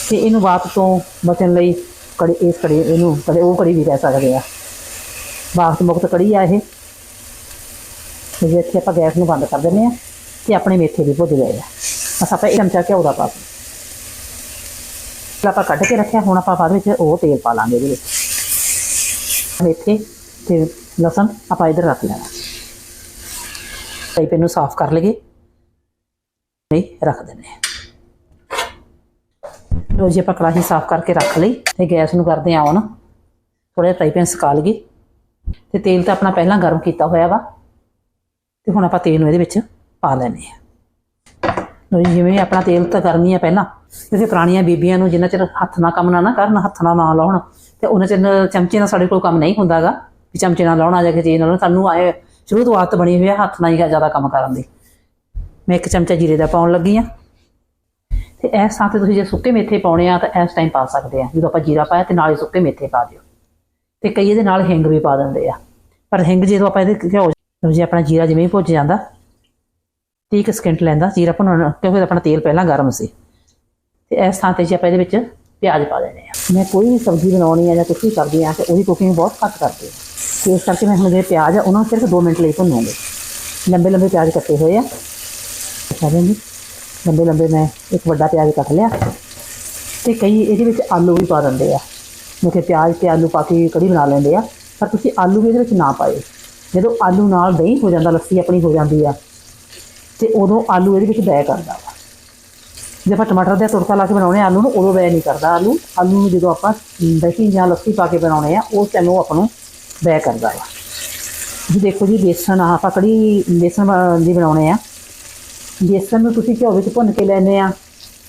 ਤੇ ਇਹਨੂੰ ਬਾਤ ਤੋਂ ਬਚਣ ਲਈ ਕੜੀ, ਇਸ ਕੜੀ, ਇਹਨੂੰ, ਕਦੇ ਉਹ ਕੜੀ ਵੀ ਕਹਿ ਸਕਦੇ ਆ। ਬਾਤ ਮੁਕਤ ਕੜੀ ਆ ਇਹ। ਤੇ ਜੇ ਇੱਥੇ ਆਪਾਂ ਗੈਸ ਨੂੰ ਬੰਦ ਕਰ ਦਿੰਦੇ ਆ ਤੇ ਆਪਣੇ ਮੇਥੇ ਵੀ ਭੁੱਜ ਗਏ ਆ ਬਸ ਆਪਾਂ ਇੱਕ ਚਮਚਾ ਘਿਓ ਦਾ ਪਾ ਦਿੰਦੇ ਆਪਾਂ ਕੱਢ ਕੇ ਰੱਖਿਆ, ਹੁਣ ਆਪਾਂ ਬਾਅਦ ਵਿੱਚ ਉਹ ਤੇਲ ਪਾ ਲਾਂਗੇ ਇਹਦੇ ਵਿੱਚ। ਮੇਥੇ ਤੇ ਲਸਣ ਆਪਾਂ ਇਧਰ ਰੱਖ ਲੈਣਾ। ਫਰਾਈ ਪੈਨ ਨੂੰ ਸਾਫ਼ ਕਰ ਲਈਏ। ਨਹੀਂ ਰੱਖ ਦਿੰਦੇ ਹਾਂ। ਲੋ ਜੀ, ਆਪਾਂ ਕੜਾਹੀ ਸਾਫ਼ ਕਰਕੇ ਰੱਖ ਲਈ ਤੇ ਗੈਸ ਨੂੰ ਕਰਦੇ ਆ ਔਨ ਥੋੜਾ ਜਿਹਾ ਫਰਾਈ ਪੈਨ ਸਕਾ ਲਈਏ। ਤੇ ਤੇਲ ਤਾਂ ਆਪਣਾ ਪਹਿਲਾਂ ਗਰਮ ਕੀਤਾ ਹੋਇਆ ਵਾ, ਤੇ ਹੁਣ ਆਪਾਂ ਤੇਲ ਨੂੰ ਇਹਦੇ ਵਿੱਚ ਪਾ ਲੈਣੇ ਆ ਲੋ ਜਿਵੇਂ ਆਪਣਾ ਤੇਲ ਤਾਂ ਗਰਮ ਹੀ ਆ ਪਹਿਲਾਂ ਕਿਉਂਕਿ ਪੁਰਾਣੀਆਂ ਬੀਬੀਆਂ ਨੂੰ ਜਿੰਨਾ ਚਿਰ ਹੱਥ ਨਾਲ ਕੰਮ ਨਾ ਨਾ ਕਰਨ, ਹੱਥ ਨਾਲ ਨਾ ਲਾਉਣ, ਤੇ ਉਹਨਾਂ ਚਿਰ ਚਮਚੇ ਨਾਲ ਸਾਡੇ ਕੋਲ ਕੰਮ ਨਹੀਂ ਹੁੰਦਾਗਾ, ਵੀ ਚਮਚੇ ਨਾਲ ਲਾਉਣਾ ਜਾਂ ਕਿ ਚੀਜ਼ ਨਾਲ, ਸਾਨੂੰ ਆਏ ਸ਼ੁਰੂ ਤੋਂ ਆਦਤ ਬਣੀ ਹੋਈ ਆ ਹੱਥ ਨਾਲ ਹੀ ਜ਼ਿਆਦਾ ਕੰਮ ਕਰਨ ਦੀ। ਮੈਂ ਇੱਕ ਚਮਚਾ ਜੀਰੇ ਦਾ ਪਾਉਣ ਲੱਗੀ ਆ ਤੇ ਇਸ ਥਾਂ ਤੇ ਤੁਸੀਂ ਜੇ ਸੁੱਕੇ ਮੇਥੇ ਪਾਉਣੇ ਆ, ਤਾਂ ਇਸ ਟਾਈਮ ਪਾ ਸਕਦੇ ਆ। ਜਦੋਂ ਆਪਾਂ ਜੀਰਾ ਪਾਇਆ ਤੇ ਨਾਲ ਹੀ ਸੁੱਕੇ ਮੇਥੇ ਪਾ ਦਿਓ। ਤੇ ਕਈ ਇਹਦੇ ਨਾਲ ਹਿੰਗ ਵੀ ਪਾ ਦਿੰਦੇ ਆ। ਪਰ ਹਿੰਗ ਜਦੋਂ ਆਪਾਂ ਇਹਦੇ ਘਿਓ ਜੇ ਆਪਣਾ ਜੀਰਾ ਜਿਵੇਂ ਹੀ ਭੁੱਜ ਜਾਂਦਾ 30 ਸਕਿੰਟ ਲੈਂਦਾ ਜੀਰਾ ਭੁੰਨਣ ਕਿਉਂਕਿ ਆਪਣਾ ਤੇਲ ਪਹਿਲਾਂ ਗਰਮ ਸੀ। ਤੇ ਇਸ ਥਾਂ ਤੇ ਜੇ ਆਪਾਂ ਇਹਦੇ ਵਿੱਚ ਪਿਆਜ਼ ਪਾ ਦੇਣੇ ਆ। ਮੈਂ ਕੋਈ ਵੀ ਸਬਜ਼ੀ ਬਣਾਉਣੀ ਆ ਜਾਂ ਕੁਛ ਵੀ ਕਰਦੀ ਆ, ਤੇ ਉਹਦੀ ਕੁਕਿੰਗ ਬਹੁਤ ਘੱਟ ਕਰਦੀ ਆ। ਤੇ ਇਸ ਕਰਕੇ ਮੈਂ ਹੁਣ ਜਿਹੜੇ ਪਿਆਜ਼ ਆ, ਉਹਨਾਂ ਨੂੰ ਸਿਰਫ 2 ਮਿੰਟ ਲਈ ਭੁੰਨੂੰਗੀ। ਲੰਬੇ ਲੰਬੇ ਪਿਆਜ਼ ਕੱਟੇ ਹੋਏ ਆ। ਕਰਾਂਗੀ ਲੰਬੇ ਲੰਬੇ ਮੈਂ ਇੱਕ ਵੱਡਾ ਪਿਆਜ਼ ਕੱਟ ਲਿਆ। ਤੇ ਕਈ ਇਹਦੇ ਵਿੱਚ ਆਲੂ ਵੀ ਪਾ ਦਿੰਦੇ ਆ। ਕਿਉਂਕਿ ਪਿਆਜ਼ ਤੇ ਆਲੂ ਪਾ ਕੇ ਕੜੀ ਬਣਾ ਲੈਂਦੇ ਆ, ਪਰ ਤੁਸੀਂ ਆਲੂ ਵੀ ਇਹਦੇ ਵਿੱਚ ਨਾ ਪਾਇਓ। ਜਦੋਂ ਆਲੂ ਨਾਲ ਦਹੀਂ ਹੋ ਜਾਂਦਾ, ਲੱਸੀ ਆਪਣੀ ਹੋ ਜਾਂਦੀ ਆ, ਤੇ ਉਦੋਂ ਆਲੂ ਇਹਦੇ ਵਿੱਚ ਬੈ ਕਰਦਾ ਵਾ। ਜੇ ਆਪਾਂ ਟਮਾਟਰ ਦਾ ਤੜਕਾ ਲਾ ਕੇ ਬਣਾਉਣੇ ਆਲੂ ਨੂੰ, ਉਦੋਂ ਬੈ ਨਹੀਂ ਕਰਦਾ ਆਲੂ। ਆਲੂ ਨੂੰ ਜਦੋਂ ਆਪਾਂ ਦਹੀਂ ਜਾਂ ਲੱਸੀ ਪਾ ਕੇ ਬਣਾਉਣੇ ਆ ਉਸ ਟਾਈਮ ਉਹ ਆਪਾਂ ਨੂੰ ਬੈ ਕਰਦਾ ਵਾ। ਜੀ ਦੇਖੋ ਜੀ, ਬੇਸਣ ਆ, ਆਪਾਂ ਕੜੀ, ਬੇਸਣ ਬ- ਦੀ ਬਣਾਉਣੇ ਆ। ਬੇਸਣ ਨੂੰ ਤੁਸੀਂ ਘਿਓ ਵਿੱਚ ਭੁੰਨ ਕੇ ਲੈਨੇ ਆ,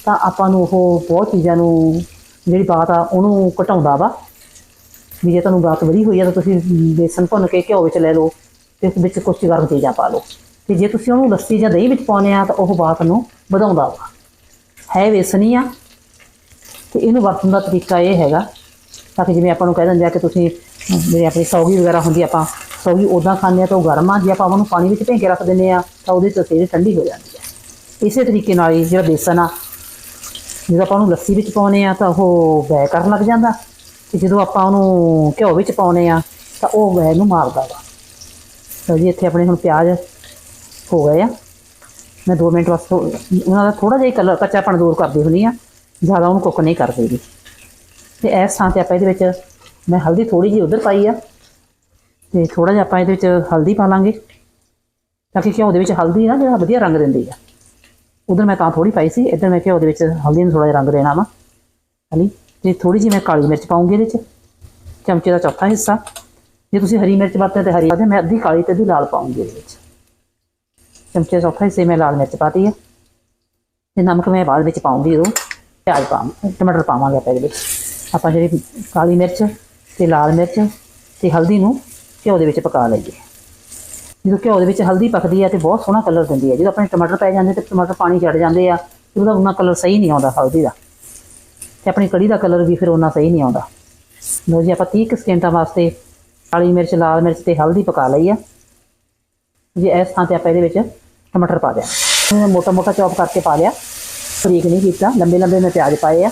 ਤਾਂ ਆਪਾਂ ਨੂੰ ਉਹ ਬਹੁਤ ਚੀਜ਼ਾਂ ਨੂੰ ਜਿਹੜੀ ਬਾਤ ਆ, ਉਹਨੂੰ ਘਟਾਉਂਦਾ ਵਾ। ਵੀ ਜੇ ਤੁਹਾਨੂੰ ਬਾਤ ਵਧੀ ਹੋਈ ਆ, ਤਾਂ ਤੁਸੀਂ ਬੇਸਨ ਭੁੰਨ ਕੇ ਘਿਓ ਵਿੱਚ ਲੈ ਲਓ ਤੇ ਉਸ ਵਿੱਚ ਕੁਝ ਗਰਮ ਚੀਜ਼ਾਂ ਪਾ ਲਓ। ਤੇ ਜੇ ਤੁਸੀਂ ਉਹਨੂੰ ਲੱਸੀ ਜਾਂ ਦਹੀਂ ਵਿੱਚ ਪਾਉਂਦੇ ਆ, ਤਾਂ ਉਹ ਬਾਤ ਨੂੰ ਵਧਾਉਂਦਾ ਵਾ। ਹੈ ਵੇਸਣੀ ਆ। ਤੇ ਇਹਨੂੰ ਵਰਤਣ ਦਾ ਤਰੀਕਾ ਇਹ ਹੈਗਾ, ਤਾਂ ਕਿ ਜਿਵੇਂ ਆਪਾਂ ਨੂੰ ਕਹਿ ਦਿੰਦੇ ਆ ਕਿ ਤੁਸੀਂ ਜਿਹੜੀ ਆਪਣੀ ਸੌਗੀ ਵਗੈਰਾ ਹੁੰਦੀ ਆਪਾਂ ਸੌਗੀ ਉਦਾਂ ਖਾਂਦੇ ਆ ਤਾਂ ਉਹ ਗਰਮ ਆ। ਜੇ ਆਪਾਂ ਉਹਨੂੰ ਪਾਣੀ ਵਿੱਚ ਭੇਂ ਕੇ ਰੱਖ ਦਿੰਦੇ ਆ, ਤਾਂ ਉਹਦੀ ਤਸੀਰ ਠੰਡੀ ਹੋ ਜਾਂਦੀ ਹੈ ਇਸੇ ਤਰੀਕੇ ਨਾਲ ਹੀ ਜਿਹੜਾ ਬੇਸਨ ਆ ਜਦੋਂ ਆਪਾਂ ਉਹਨੂੰ ਲੱਸੀ ਵਿੱਚ ਪਾਉਨੇ ਆ ਤਾਂ ਉਹ ਬੈ ਕਰਨ ਲੱਗ ਜਾਂਦਾ। ਤੇ ਜਦੋਂ ਆਪਾਂ ਉਹਨੂੰ ਘਿਓ ਵਿੱਚ ਪਾਉਨੇ ਆ, ਤਾਂ ਉਹ ਬੈ ਨੂੰ ਮਾਰਦਾ ਵਾ। ਤਾਂ ਜੀ, ਇੱਥੇ ਆਪਣੇ ਹੁਣ ਪਿਆਜ਼ ਹੋ ਗਏ ਆ। ਮੈਂ 2 ਮਿੰਟ ਵਾਸਤੇ ਉਹਨਾਂ ਦਾ ਥੋੜਾ ਜਿਹਾ ਕਲਰ ਕੱਚਾਪਣ ਦੂਰ ਕਰਦੀ ਹੁੰਦੀ ਆ। ਜ਼ਿਆਦਾ ਉਹਨੂੰ ਕੁੱਕ ਨਹੀਂ ਕਰਦੀ ਗੀ। ਤੇ ਇਸ ਥਾਂ ਤੇ ਆਪਾਂ ਇਹਦੇ ਵਿੱਚ ਮੈਂ ਹਲਦੀ ਥੋੜੀ ਜਿਹੀ ਉਧਰ ਪਾਈ ਆ। ਤੇ ਥੋੜਾ ਜਿਹਾ ਆਪਾਂ ਇਹਦੇ ਵਿੱਚ ਹਲਦੀ ਪਾ ਲਾਂਗੇ। ਤਾਂ ਕਿ ਘਿਓ ਦੇ ਵਿੱਚ ਹਲਦੀ ਨਾ, ਜਿਹੜਾ ਵਧੀਆ ਰੰਗ ਦਿੰਦੀ ਆ। ਉਧਰ ਮੈਂ ਤਾਂ ਥੋੜੀ ਪਾਈ ਸੀ, ਇੱਧਰ ਮੈਂ ਘਿਓ ਦੇ ਵਿੱਚ ਹਲਦੀ ਨੂੰ ਥੋੜਾ ਜਿਹਾ ਰੰਗ ਦੇਣਾ ਵਾ। ਹਲੀ ਤੇ ਥੋੜੀ ਜਿਹੀ ਮੈਂ ਕਾਲੀ ਮਿਰਚ ਪਾਉਂਗੀ ਇਹਦੇ ਵਿੱਚ, ਚਮਚੇ ਦਾ ਚੌਥਾ ਹਿੱਸਾ। ਜੇ ਤੁਸੀਂ ਹਰੀ ਮਿਰਚ ਵਰਤਦੇ ਤੇ ਹਰੀ ਪਾਤੇ, ਮੈਂ ਅੱਧੀ ਕਾਲੀ ਤੇ ਅੱਧੀ ਲਾਲ ਪਾਉਂਗੀ ਇਹਦੇ ਵਿੱਚ। ਚਮਚੇ ਦਾ ਚੌਥਾ ਹਿੱਸੇ ਮੈਂ ਲਾਲ ਮਿਰਚ ਪਾਤੀ ਹੈ ਤੇ ਨਮਕ ਮੈਂ ਬਾਅਦ ਵਿੱਚ ਪਾਉਂਗੀ ਜਦੋਂ, ਪਿਆਜ਼ ਪਾਵਾਂ, ਟਮਾਟਰ ਪਾਵਾਂਗੇ ਆਪਾਂ ਇਹਦੇ ਵਿੱਚ। ਆਪਾਂ ਜਿਹੜੀ ਕਾਲੀ ਮਿਰਚ ਤੇ ਲਾਲ ਮਿਰਚ ਤੇ ਹਲਦੀ ਨੂੰ ਘਿਓ ਦੇ ਵਿੱਚ ਪਕਾ ਲਈਏ। ਜਦੋਂ ਘਿਓ ਦੇ ਵਿੱਚ ਹਲਦੀ ਪੱਕਦੀ ਹੈ ਤੇ ਬਹੁਤ ਸੋਹਣਾ ਕਲਰ ਦਿੰਦੀ ਹੈ ਜਦੋਂ ਆਪਣੇ ਟਮਾਟਰ ਪੈ ਜਾਂਦੇ ਤੇ ਟਮਾਟਰ ਪਾਣੀ ਛੱਡ ਜਾਂਦੇ ਆ, ਤੇ ਉਹਦਾ ਉਹਨਾਂ ਕਲਰ ਸਹੀ ਨਹੀਂ ਆਉਂਦਾ ਹਲਦੀ ਦਾ। ਤੇ ਆਪਣੀ ਕੜੀ ਦਾ ਕਲਰ ਵੀ ਫਿਰ ਉਹਨਾਂ ਸਹੀ ਨਹੀਂ ਆਉਂਦਾ। ਲੋ ਜੀ, ਆਪਾਂ 30 ਕੁ ਸਕਿੰਟਾਂ ਵਾਸਤੇ ਕਾਲੀ ਮਿਰਚ, ਲਾਲ ਮਿਰਚ ਤੇ ਹਲਦੀ ਪਕਾ ਲਈ ਆ। ਜੇ ਇਸ ਥਾਂ ਤੇ ਆਪਾਂ ਇਹਦੇ ਵਿੱਚ ਟਮਾਟਰ ਪਾ ਦਿਆਂ। ਮੈਂ ਮੋਟਾ ਮੋਟਾ ਚੌਪ ਕਰਕੇ ਪਾ ਲਿਆ। ਫਰੀਕ ਨਹੀਂ ਕੀਤਾ ਲੰਬੇ ਲੰਬੇ ਮੈਂ ਪਿਆਜ਼ ਪਾਏ ਆ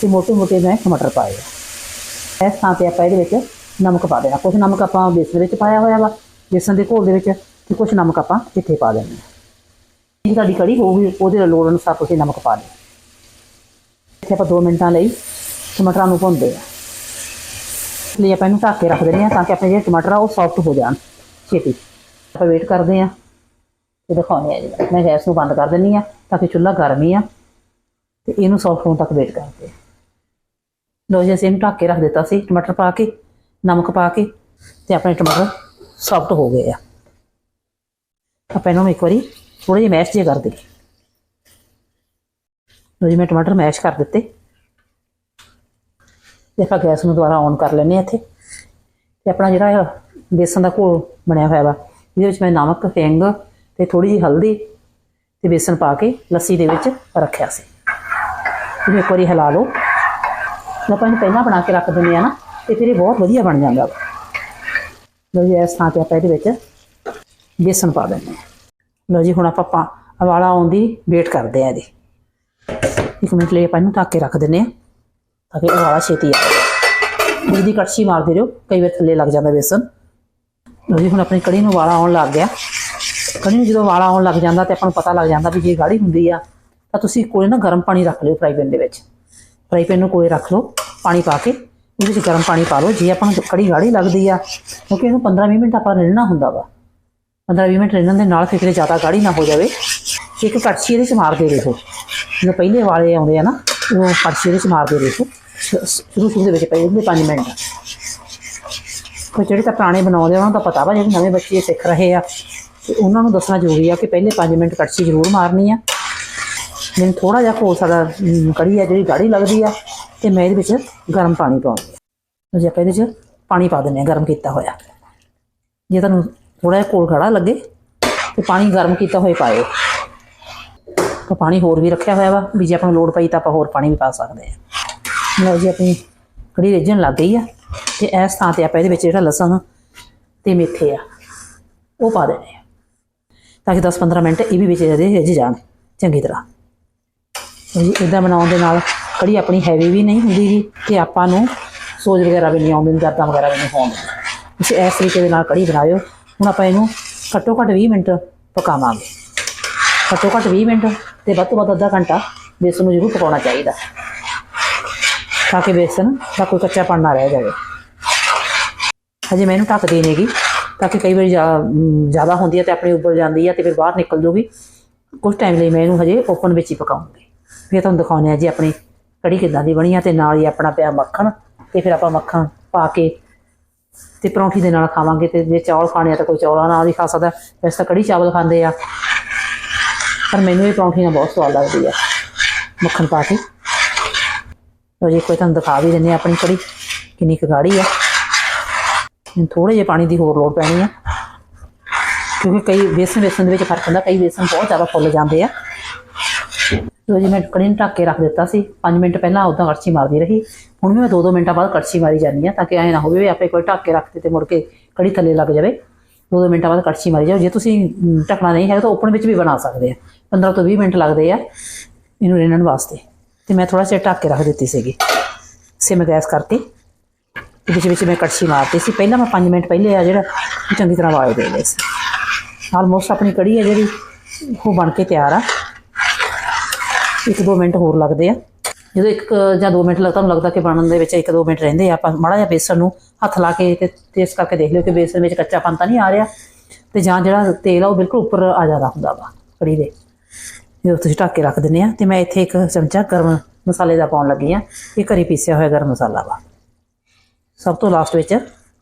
ਤੇ ਮੋਟੇ ਮੋਟੇ ਮੈਂ ਟਮਾਟਰ ਪਾਏ ਆ। ਇਸ ਥਾਂ ਤੇ ਆਪਾਂ ਇਹਦੇ ਵਿੱਚ ਨਮਕ ਪਾ ਦੇਣਾ। ਕੁਝ ਨਮਕ ਆਪਾਂ ਬੇਸਨ ਵਿੱਚ ਪਾਇਆ ਹੋਇਆ ਵਾ। ਬੇਸਣ ਦੇ ਘੋਲ ਦੇ ਵਿੱਚ ਤੇ ਕੁਝ ਨਮਕ ਆਪਾਂ ਇੱਥੇ ਪਾ ਦੇਣਾ ਜੇ ਤੁਹਾਡੀ ਕੜੀ ਹੋਊਗੀ, ਉਹਦੇ ਲੋੜ ਅਨੁਸਾਰ ਤੁਸੀਂ ਨਮਕ ਪਾ ਦਿਓ। ਇੱਥੇ ਆਪਾਂ 2 ਮਿੰਟਾਂ ਲਈ ਟਮਾਟਰਾਂ ਨੂੰ ਭੁੰਨਦੇ ਆ ਇਸ ਲਈ ਆਪਾਂ ਇਹਨੂੰ ਢੱਕ ਕੇ ਰੱਖ ਦਿੰਦੇ ਆ ਤਾਂ ਕਿ ਆਪਣੇ ਜਿਹੜੇ ਟਮਾਟਰ ਆ, ਉਹ ਸੌਫਟ ਹੋ ਜਾਣ ਛੇਤੀ। ਆਪਾਂ ਵੇਟ ਕਰਦੇ ਆ ਤੇ ਦਿਖਾਉਂਦੇ ਆ ਜੀ। ਮੈਂ ਗੈਸ ਨੂੰ ਬੰਦ ਕਰ ਦਿੰਨੀ ਆ ਤਾਂ ਕਿ ਚੁੱਲ੍ਹਾ ਗਰਮ ਹੀ ਆ। ਤੇ ਇਹਨੂੰ ਸੌਫਟ ਹੋਣ ਤੱਕ ਵੇਟ ਕਰਦੇ ਆ ਲੋ ਜੀ, ਅਸੀਂ ਇਹਨੂੰ ਢੱਕ ਕੇ ਰੱਖ ਦਿੱਤਾ ਸੀ। ਟਮਾਟਰ ਪਾ ਕੇ, ਨਮਕ ਪਾ ਕੇ ਤੇ ਆਪਣੇ ਟਮਾਟਰ ਸੌਫਟ ਹੋ ਗਏ ਆ। ਆਪਾਂ ਇਹਨਾਂ ਨੂੰ ਇੱਕ ਵਾਰੀ ਥੋੜੇ ਜਿਹੇ ਮੈਸ਼ ਜਿਹਾ ਕਰ ਦੇ ਲੋ ਜੀ, ਮੈਂ ਟਮਾਟਰ ਮੈਸ਼ ਕਰ ਦਿੱਤੇ। ਤੇ ਗੈਸ ਨੂੰ ਦੁਬਾਰਾ ਔਨ ਕਰ ਲੈਨੇ ਆ ਇੱਥੇ। ਤੇ ਆਪਣਾ ਜਿਹੜਾ ਇਹ ਬੇਸਨ ਦਾ ਘੋਲ ਬਣਿਆ ਹੋਇਆ ਵਾ, ਇਹਦੇ ਵਿੱਚ ਮੈਂ ਨਮਕ, ਹਿੰਗ ਤੇ ਥੋੜੀ ਜਿਹੀ ਹਲਦੀ ਤੇ ਬੇਸਨ ਪਾ ਕੇ ਲੱਸੀ ਦੇ ਵਿੱਚ ਰੱਖਿਆ ਸੀ। ਇਹਨੂੰ ਇੱਕ ਵਾਰੀ ਹਿਲਾ ਲਓ। ਆਪਾਂ ਇਹਨੂੰ ਪਹਿਲਾਂ ਬਣਾ ਕੇ ਰੱਖ ਦਿੰਦੇ ਆ ਨਾ, ਤੇ ਫਿਰ ਇਹ ਬਹੁਤ ਵਧੀਆ ਬਣ ਜਾਂਦਾ ਵਾ। ਲਓ ਜੀ, ਇਸ ਥਾਂ ਤੇ ਆਪਾਂ ਇਹਦੇ ਵਿੱਚ ਬੇਸਨ ਪਾ ਦਿੰਦੇ ਹਾਂ। ਲਓ ਜੀ, ਹੁਣ ਆਪਾਂ ਪਾ ਉਬਾਲਾ ਆਉਣ ਦੀ ਵੇਟ ਕਰਦੇ ਆ ਇਹਦੀ। ਇੱਕ ਮਿੰਟ ਲਈ ਆਪਾਂ ਇਹਨੂੰ ਢੱਕ ਕੇ ਰੱਖ ਦਿੰਦੇ ਆ ਤਾਂ ਕਿ ਉਬਾਲਾ ਛੇਤੀ ਆ ਜਾਵੇ। ਜਿਹਦੀ ਕੜਛੀ ਮਾਰਦੇ ਰਹੋ, ਕਈ ਵਾਰ ਥੱਲੇ ਲੱਗ ਜਾਂਦਾ ਬੇਸਨ। ਲਓ ਜੀ, ਹੁਣ ਆਪਣੀ ਕੜੀ ਨੂੰ ਵਾਲਾ ਆਉਣ ਲੱਗ ਗਿਆ। ਕੜੀ ਨੂੰ ਜਦੋਂ ਵਾਲਾ ਆਉਣ ਲੱਗ ਜਾਂਦਾ ਤੇ ਆਪਾਂ ਨੂੰ ਪਤਾ ਲੱਗ ਜਾਂਦਾ ਵੀ ਜੇ ਗਾੜੀ ਹੁੰਦੀ ਆ, ਤਾਂ ਤੁਸੀਂ ਕੋਲੇ ਨਾ ਗਰਮ ਪਾਣੀ ਰੱਖ ਲਿਓ ਫਰਾਈ ਪੈਨ ਦੇ ਵਿੱਚ। ਫਰਾਈ ਪੈਨ ਨੂੰ ਕੋਲੇ ਰੱਖ ਲਓ, ਪਾਣੀ ਪਾ ਕੇ। ਉਹਦੇ ਵਿੱਚ ਗਰਮ ਪਾਣੀ ਪਾ ਲਓ ਜੇ ਆਪਾਂ ਨੂੰ ਕੜੀ ਗਾੜੀ ਲੱਗਦੀ ਆ ਕਿਉਂਕਿ ਇਹਨੂੰ 15-20 ਮਿੰਟ ਆਪਾਂ ਰਿੰਨਣਾ ਹੁੰਦਾ ਵਾ। 15-20 ਮਿੰਟ ਰਿੰਨਣ ਦੇ ਨਾਲ ਫਿਰ ਕਿਤੇ ਜ਼ਿਆਦਾ ਗਾੜੀ ਨਾ ਹੋ ਜਾਵੇ। ਇੱਕ ਕੜਛੀ ਇਹਦੇ ਚ ਮਾਰਦੇ ਰਹੋ ਜਦੋਂ ਪਹਿਲੇ ਵਾਲੇ ਆਉਂਦੇ ਆ ਨਾ ਉਹ ਕੜਛੀ ਇਹਦੇ 'ਚ ਮਾਰਦੇ ਰਹੋ ਸ਼- ਸ਼ੁਰੂ ਸ਼ੁਰੂ ਦੇ ਵਿੱਚ ਪਏ ਹੁੰਦੇ 5 ਮਿੰਟ। ਕੋਈ ਜਿਹੜੇ ਤਾਂ ਪੁਰਾਣੇ ਬਣਾਉਂਦੇ ਆ, ਉਹਨਾਂ ਦਾ ਪਤਾ ਵਾ ਜਿਹੜੇ ਨਵੇਂ ਬੱਚੇ ਸਿੱਖ ਰਹੇ ਆ ਤੇ ਉਹਨਾਂ ਨੂੰ ਦੱਸਣਾ ਜ਼ਰੂਰੀ ਆ ਕਿ ਪਹਿਲੇ 5 ਮਿੰਟ ਕੜਛੀ ਜ਼ਰੂਰ ਮਾਰਨੀ ਆ। ਮੈਨੂੰ ਥੋੜਾ ਜਿਹਾ ਕੋਲ ਸਾਡਾ ਕੜੀ ਆ ਜਿਹੜੀ ਗਾੜੀ ਲੱਗਦੀ ਆ ਤੇ ਮੈਂ ਇਹਦੇ ਵਿੱਚ ਗਰਮ ਪਾਣੀ ਪਾਉਂਦੀ ਹਾਂ ਜੇ, ਆਪਾਂ ਇਹਦੇ 'ਚ ਪਾਣੀ ਪਾ ਦਿੰਦੇ ਹਾਂ, ਗਰਮ ਕੀਤਾ ਹੋਇਆ। ਜੇ ਤੁਹਾਨੂੰ ਥੋੜਾ ਜਿਹਾ ਕੋਲ ਖੜਾ ਲੱਗੇ, ਤੇ ਪਾਣੀ ਗਰਮ ਕੀਤਾ ਹੋਇਆ ਪਾਇਓ। ਤਾਂ ਪਾਣੀ ਹੋਰ ਵੀ ਰੱਖਿਆ ਹੋਇਆ ਵਾ, ਵੀ ਜੇ ਆਪਾਂ ਨੂੰ ਲੋੜ ਪਈ ਤਾਂ ਆਪਾਂ ਹੋਰ ਪਾਣੀ ਵੀ ਪਾ ਸਕਦੇ ਹਾਂ। ਲਓ ਜੀ, ਆਪਣੀ ਕੜੀ ਰਿੱਝਣ ਲੱਗ ਗਈ ਆ, ਤੇ ਇਸ ਥਾਂ ਤੇ ਆਪਾਂ ਇਹਦੇ ਵਿੱਚ ਜਿਹੜਾ ਲਸਣ ਤੇ ਮੇਥੇ ਆ, ਉਹ ਪਾ ਦੇਣੇ ਆ। ਤਾਂ ਕਿ 10-15 ਮਿੰਟ ਇਹ ਵੀ ਵਿੱਚ ਇਹਦੇ ਰਿੱਝ ਜਾਣ, ਚੰਗੀ ਤਰ੍ਹਾਂ। ਜੀ ਇਦਾਂ ਬਣਾਉਣ ਦੇ ਨਾਲ ਕੜੀ ਆਪਣੀ ਹੈਵੀ ਵੀ ਨਹੀਂ ਹੁੰਦੀ ਜੀ ਤੇ ਆਪਾਂ ਨੂੰ ਸੋਜ ਵਗੈਰਾ ਵੀ ਨਹੀਂ ਆਉਂਦੀ ਦਰਦਾਂ ਵਗੈਰਾ ਵੀ ਨਹੀਂ ਹੋਣਗੀਆਂ। ਤੁਸੀਂ ਇਸ ਤਰੀਕੇ ਦੇ ਨਾਲ ਕੜੀ ਬਣਾਇਓ। ਹੁਣ ਆਪਾਂ ਇਹਨੂੰ ਘੱਟੋ ਘੱਟ 20 ਮਿੰਟ ਪਕਾਵਾਂਗੇ। ਘੱਟੋ ਘੱਟ 20 ਮਿੰਟ ਤੇ ਵੱਧ ਤੋਂ ਵੱਧ ਅੱਧਾ ਘੰਟਾ ਬੇਸਨ ਨੂੰ ਜ਼ਰੂਰ ਪਕਾਉਣਾ ਚਾਹੀਦਾ। ਤਾਂ ਕਿ ਬੇਸਨ ਦਾ ਕੋਈ ਕੱਚਾਪਣ ਨਾ ਰਹਿ ਜਾਵੇ। ਹਜੇ ਮੈਂ ਇਹਨੂੰ ਢੱਕ ਦੇਣੇਗੀ ਤਾਂ ਕਿ ਕਈ ਵਾਰੀ ਜ਼ਿਆਦਾ ਹੁੰਦੀ ਹੈ ਤੇ ਆਪਣੀ ਉੱਬਲ ਜਾਂਦੀ ਹੈ ਤੇ ਫਿਰ ਬਾਹਰ ਨਿਕਲ ਜੂਗੀ। ਕੁਝ ਟਾਈਮ ਲਈ ਮੈਂ ਇਹਨੂੰ ਹਜੇ ਓਪਨ ਵਿੱਚ ਹੀ ਪਕਾਉਂਗੀ। ਫਿਰ ਤੁਹਾਨੂੰ ਦਿਖਾਉਂਦੇ ਆ ਜੀ ਆਪਣੀ ਕੜੀ ਕਿੱਦਾਂ ਦੀ ਬਣੀ ਆ ਤੇ ਨਾਲ ਹੀ ਆਪਣਾ ਪਿਆ ਮੱਖਣ ਤੇ ਫਿਰ ਆਪਾਂ ਮੱਖਣ ਪਾ ਕੇ ਤੇ ਪਰੌਂਠੀ ਦੇ ਨਾਲ ਖਾਵਾਂਗੇ ਤੇ ਜੇ ਚੌਲ ਖਾਣੇ ਆ ਤਾਂ ਕੋਈ ਚੌਲਾਂ ਨਾਲ ਵੀ ਖਾ ਸਕਦਾ। ਵੈਸੇ ਤਾਂ ਕੜੀ ਚਾਵਲ ਖਾਂਦੇ ਆ, ਪਰ ਮੈਨੂੰ ਇਹ ਪਰੌਂਠੀ ਨਾਲ ਬਹੁਤ ਸਵਾਦ ਲੱਗਦੀ ਆ, ਮੱਖਣ ਪਾ ਕੇ। ਲਓ ਜੀ, ਕੋਈ ਤੁਹਾਨੂੰ ਦਿਖਾ ਵੀ ਦਿੰਦੇ ਆ ਆਪਣੀ ਕੜੀ, ਕਿੰਨੀ ਕੁ ਗਾੜੀ ਆ। ਹੁਣ ਥੋੜੇ ਜਿਹੇ ਪਾਣੀ ਦੀ ਹੋਰ ਲੋੜ ਪੈਣੀ ਆ, ਕਿਉਂਕਿ ਕਈ ਬੇਸਨ ਬੇਸਨ ਦੇ ਵਿੱਚ ਫ਼ਰਕ ਹੁੰਦਾ, ਕਈ ਬੇਸਨ ਬਹੁਤ ਜ਼ਿਆਦਾ ਫੁੱਲ ਜਾਂਦੇ ਆ। ਦੋ ਜੀ ਮੈਂ ਕੜੀ ਨੂੰ ਢੱਕ ਕੇ ਰੱਖ ਦਿੱਤਾ ਸੀ 5 ਮਿੰਟ ਪਹਿਲਾਂ ਉਦਾਂ ਕੜਛੀ ਮਾਰਦੀ ਰਹੀ। ਹੁਣ ਵੀ ਮੈਂ 2-2 ਮਿੰਟਾਂ ਬਾਅਦ ਕੜਛੀ ਮਾਰੀ ਜਾਂਦੀ ਆ ਤਾਂ ਕਿ ਐ ਨਾ ਹੋਵੇ ਵੀ ਆਪੇ ਕੋਈ ਢੱਕ ਕੇ ਰੱਖਦੇ ਤੇ ਮੁੜ ਕੇ ਕੜੀ ਥੱਲੇ ਲੱਗ ਜਾਵੇ। 2-2 ਮਿੰਟਾਂ ਬਾਅਦ ਕੜਛੀ ਮਾਰੀ ਜਾਓ ਜੇ ਤੁਸੀਂ ਢੱਕਣਾ ਨਹੀਂ ਹੈਗਾ ਤਾਂ ਓਪਨ ਵਿੱਚ ਵੀ ਬਣਾ ਸਕਦੇ ਆ 15 ਤੋਂ 20 ਮਿੰਟ ਲੱਗਦੇ ਆ ਇਹਨੂੰ ਰਿੰਨਣ ਵਾਸਤੇ। ਤੇ ਮੈਂ ਥੋੜਾ ਜਿਹਾ ਢੱਕ ਕੇ ਰੱਖ ਦਿੱਤੀ ਸੀਗੀ। ਸਿਮ ਗੈਸ ਕਰਤੀ ਵਿੱਚ ਵਿੱਚ ਮੈਂ ਕੜਛੀ ਮਾਰਤੀ ਸੀ। ਪਹਿਲਾਂ ਮੈਂ 5 ਮਿੰਟ ਪਹਿਲੇ ਆ ਜਿਹੜਾ ਚੰਗੀ ਤਰ੍ਹਾਂ ਵਾਲ ਦੇ ਲਏ ਸੀ। ਆਲਮੋਸਟ ਆਪਣੀ ਕੜੀ ਹੈ ਜਿਹੜੀ, ਉਹ ਬਣ ਕੇ ਤਿਆਰ ਆ। ਇੱਕ ਦੋ ਮਿੰਟ ਹੋਰ ਲੱਗਦੇ ਆ। ਜਦੋਂ ਇੱਕ ਜਾਂ ਦੋ ਮਿੰਟ ਲੱਗਦਾ ਤੁਹਾਨੂੰ ਲੱਗਦਾ ਕਿ ਬਣਨ ਦੇ ਵਿੱਚ ਇੱਕ ਦੋ ਮਿੰਟ ਰਹਿੰਦੇ ਆ, ਆਪਾਂ ਮਾੜਾ ਜਿਹਾ ਬੇਸਣ ਨੂੰ ਹੱਥ ਲਾ ਕੇ ਤੇ ਟੇਸਟ ਕਰਕੇ ਦੇਖ ਲਿਓ ਕਿ ਬੇਸਣ ਵਿੱਚ ਕੱਚਾਪਨ ਤਾਂ ਨਹੀਂ ਆ ਰਿਹਾ। ਤੇ ਜਾਂ ਜਿਹੜਾ ਤੇਲ ਆ ਉਹ ਬਿਲਕੁਲ ਉੱਪਰ ਆ ਜਾਂਦਾ ਹੁੰਦਾ ਵਾ, ਕੜੀ ਦੇ। ਜਦੋਂ ਤੁਸੀਂ ਢੱਕ ਕੇ ਰੱਖ ਦਿੰਦੇ ਆ, ਤੇ ਮੈਂ ਇੱਥੇ ਇੱਕ ਚਮਚਾ ਗਰਮ ਮਸਾਲੇ ਦਾ ਪਾਉਣ ਲੱਗੀ ਆ। ਇਹ ਘਰੇ ਪੀਸਿਆ ਹੋਇਆ ਗਰਮ ਮਸਾਲਾ ਵਾ। ਸਭ ਤੋਂ ਲਾਸਟ ਵਿੱਚ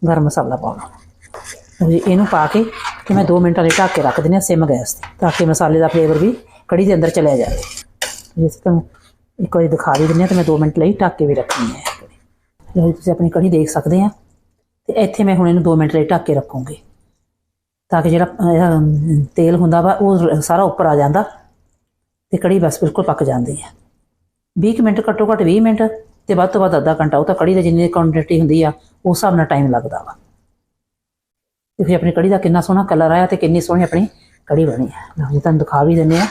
ਗਰਮ ਮਸਾਲਾ ਪਾਉਣਾ। ਜੀ ਇਹਨੂੰ ਪਾ ਕੇ ਤੇ ਮੈਂ 2 ਮਿੰਟਾਂ ਲਈ ਢੱਕ ਕੇ ਰੱਖ ਦਿੰਦੀ ਹਾਂ ਸਿਮ ਗੈਸ ਤੇ, ਤਾਂ ਕਿ ਮਸਾਲੇ ਦਾ ਫਲੇਵਰ ਵੀ ਕੜੀ ਦੇ ਅੰਦਰ ਚਲਿਆ ਜਾਵੇ। ਜਿਸ ਤਰ੍ਹਾਂ ਇੱਕ ਵਾਰੀ ਦਿਖਾ ਵੀ ਦਿੰਦੀ ਹਾਂ ਤੇ ਮੈਂ 2 ਮਿੰਟ ਲਈ ਢੱਕ ਕੇ ਵੀ ਰੱਖਣੀ ਹੈ ਲਓ ਤੁਸੀਂ ਆਪਣੀ ਕੜੀ ਦੇਖ ਸਕਦੇ ਆ ਤੇ ਇੱਥੇ ਮੈਂ ਹੁਣ ਇਹਨੂੰ 2 ਮਿੰਟ ਲਈ ਢੱਕ ਕੇ ਰੱਖੂੰਗੀ। ਤਾਂ ਕਿ ਜਿਹੜਾ ਤੇਲ ਹੁੰਦਾ ਵਾ, ਉਹ ਸਾਰਾ ਉੱਪਰ ਆ ਜਾਂਦਾ ਤੇ ਕੜੀ ਬਸ ਬਿਲਕੁਲ ਪੱਕ ਜਾਂਦੀ ਹੈ। 20 ਕੁ ਮਿੰਟ ਘੱਟੋ ਘੱਟ 20 ਮਿੰਟ ਤੇ ਵੱਧ ਤੋਂ ਵੱਧ ਅੱਧਾ ਘੰਟਾ। ਉਹ ਤਾਂ ਕੜੀ ਦਾ ਜਿੰਨੀ ਕੁਆਂਟੀਟੀ ਹੁੰਦੀ ਆ, ਉਸ ਹਿਸਾਬ ਨਾਲ ਟਾਈਮ ਲੱਗਦਾ ਵਾ। ਤੇ ਫਿਰ ਆਪਣੀ ਕੜੀ ਦਾ ਕਿੰਨਾ ਸੋਹਣਾ ਕਲਰ ਆਇਆ ਤੇ ਕਿੰਨੀ ਸੋਹਣੀ ਆਪਣੀ ਕੜੀ ਬਣੀ ਹੈ। ਲਓ ਜੀ, ਤੁਹਾਨੂੰ ਦਿਖਾ ਵੀ ਦਿੰਦੇ ਆ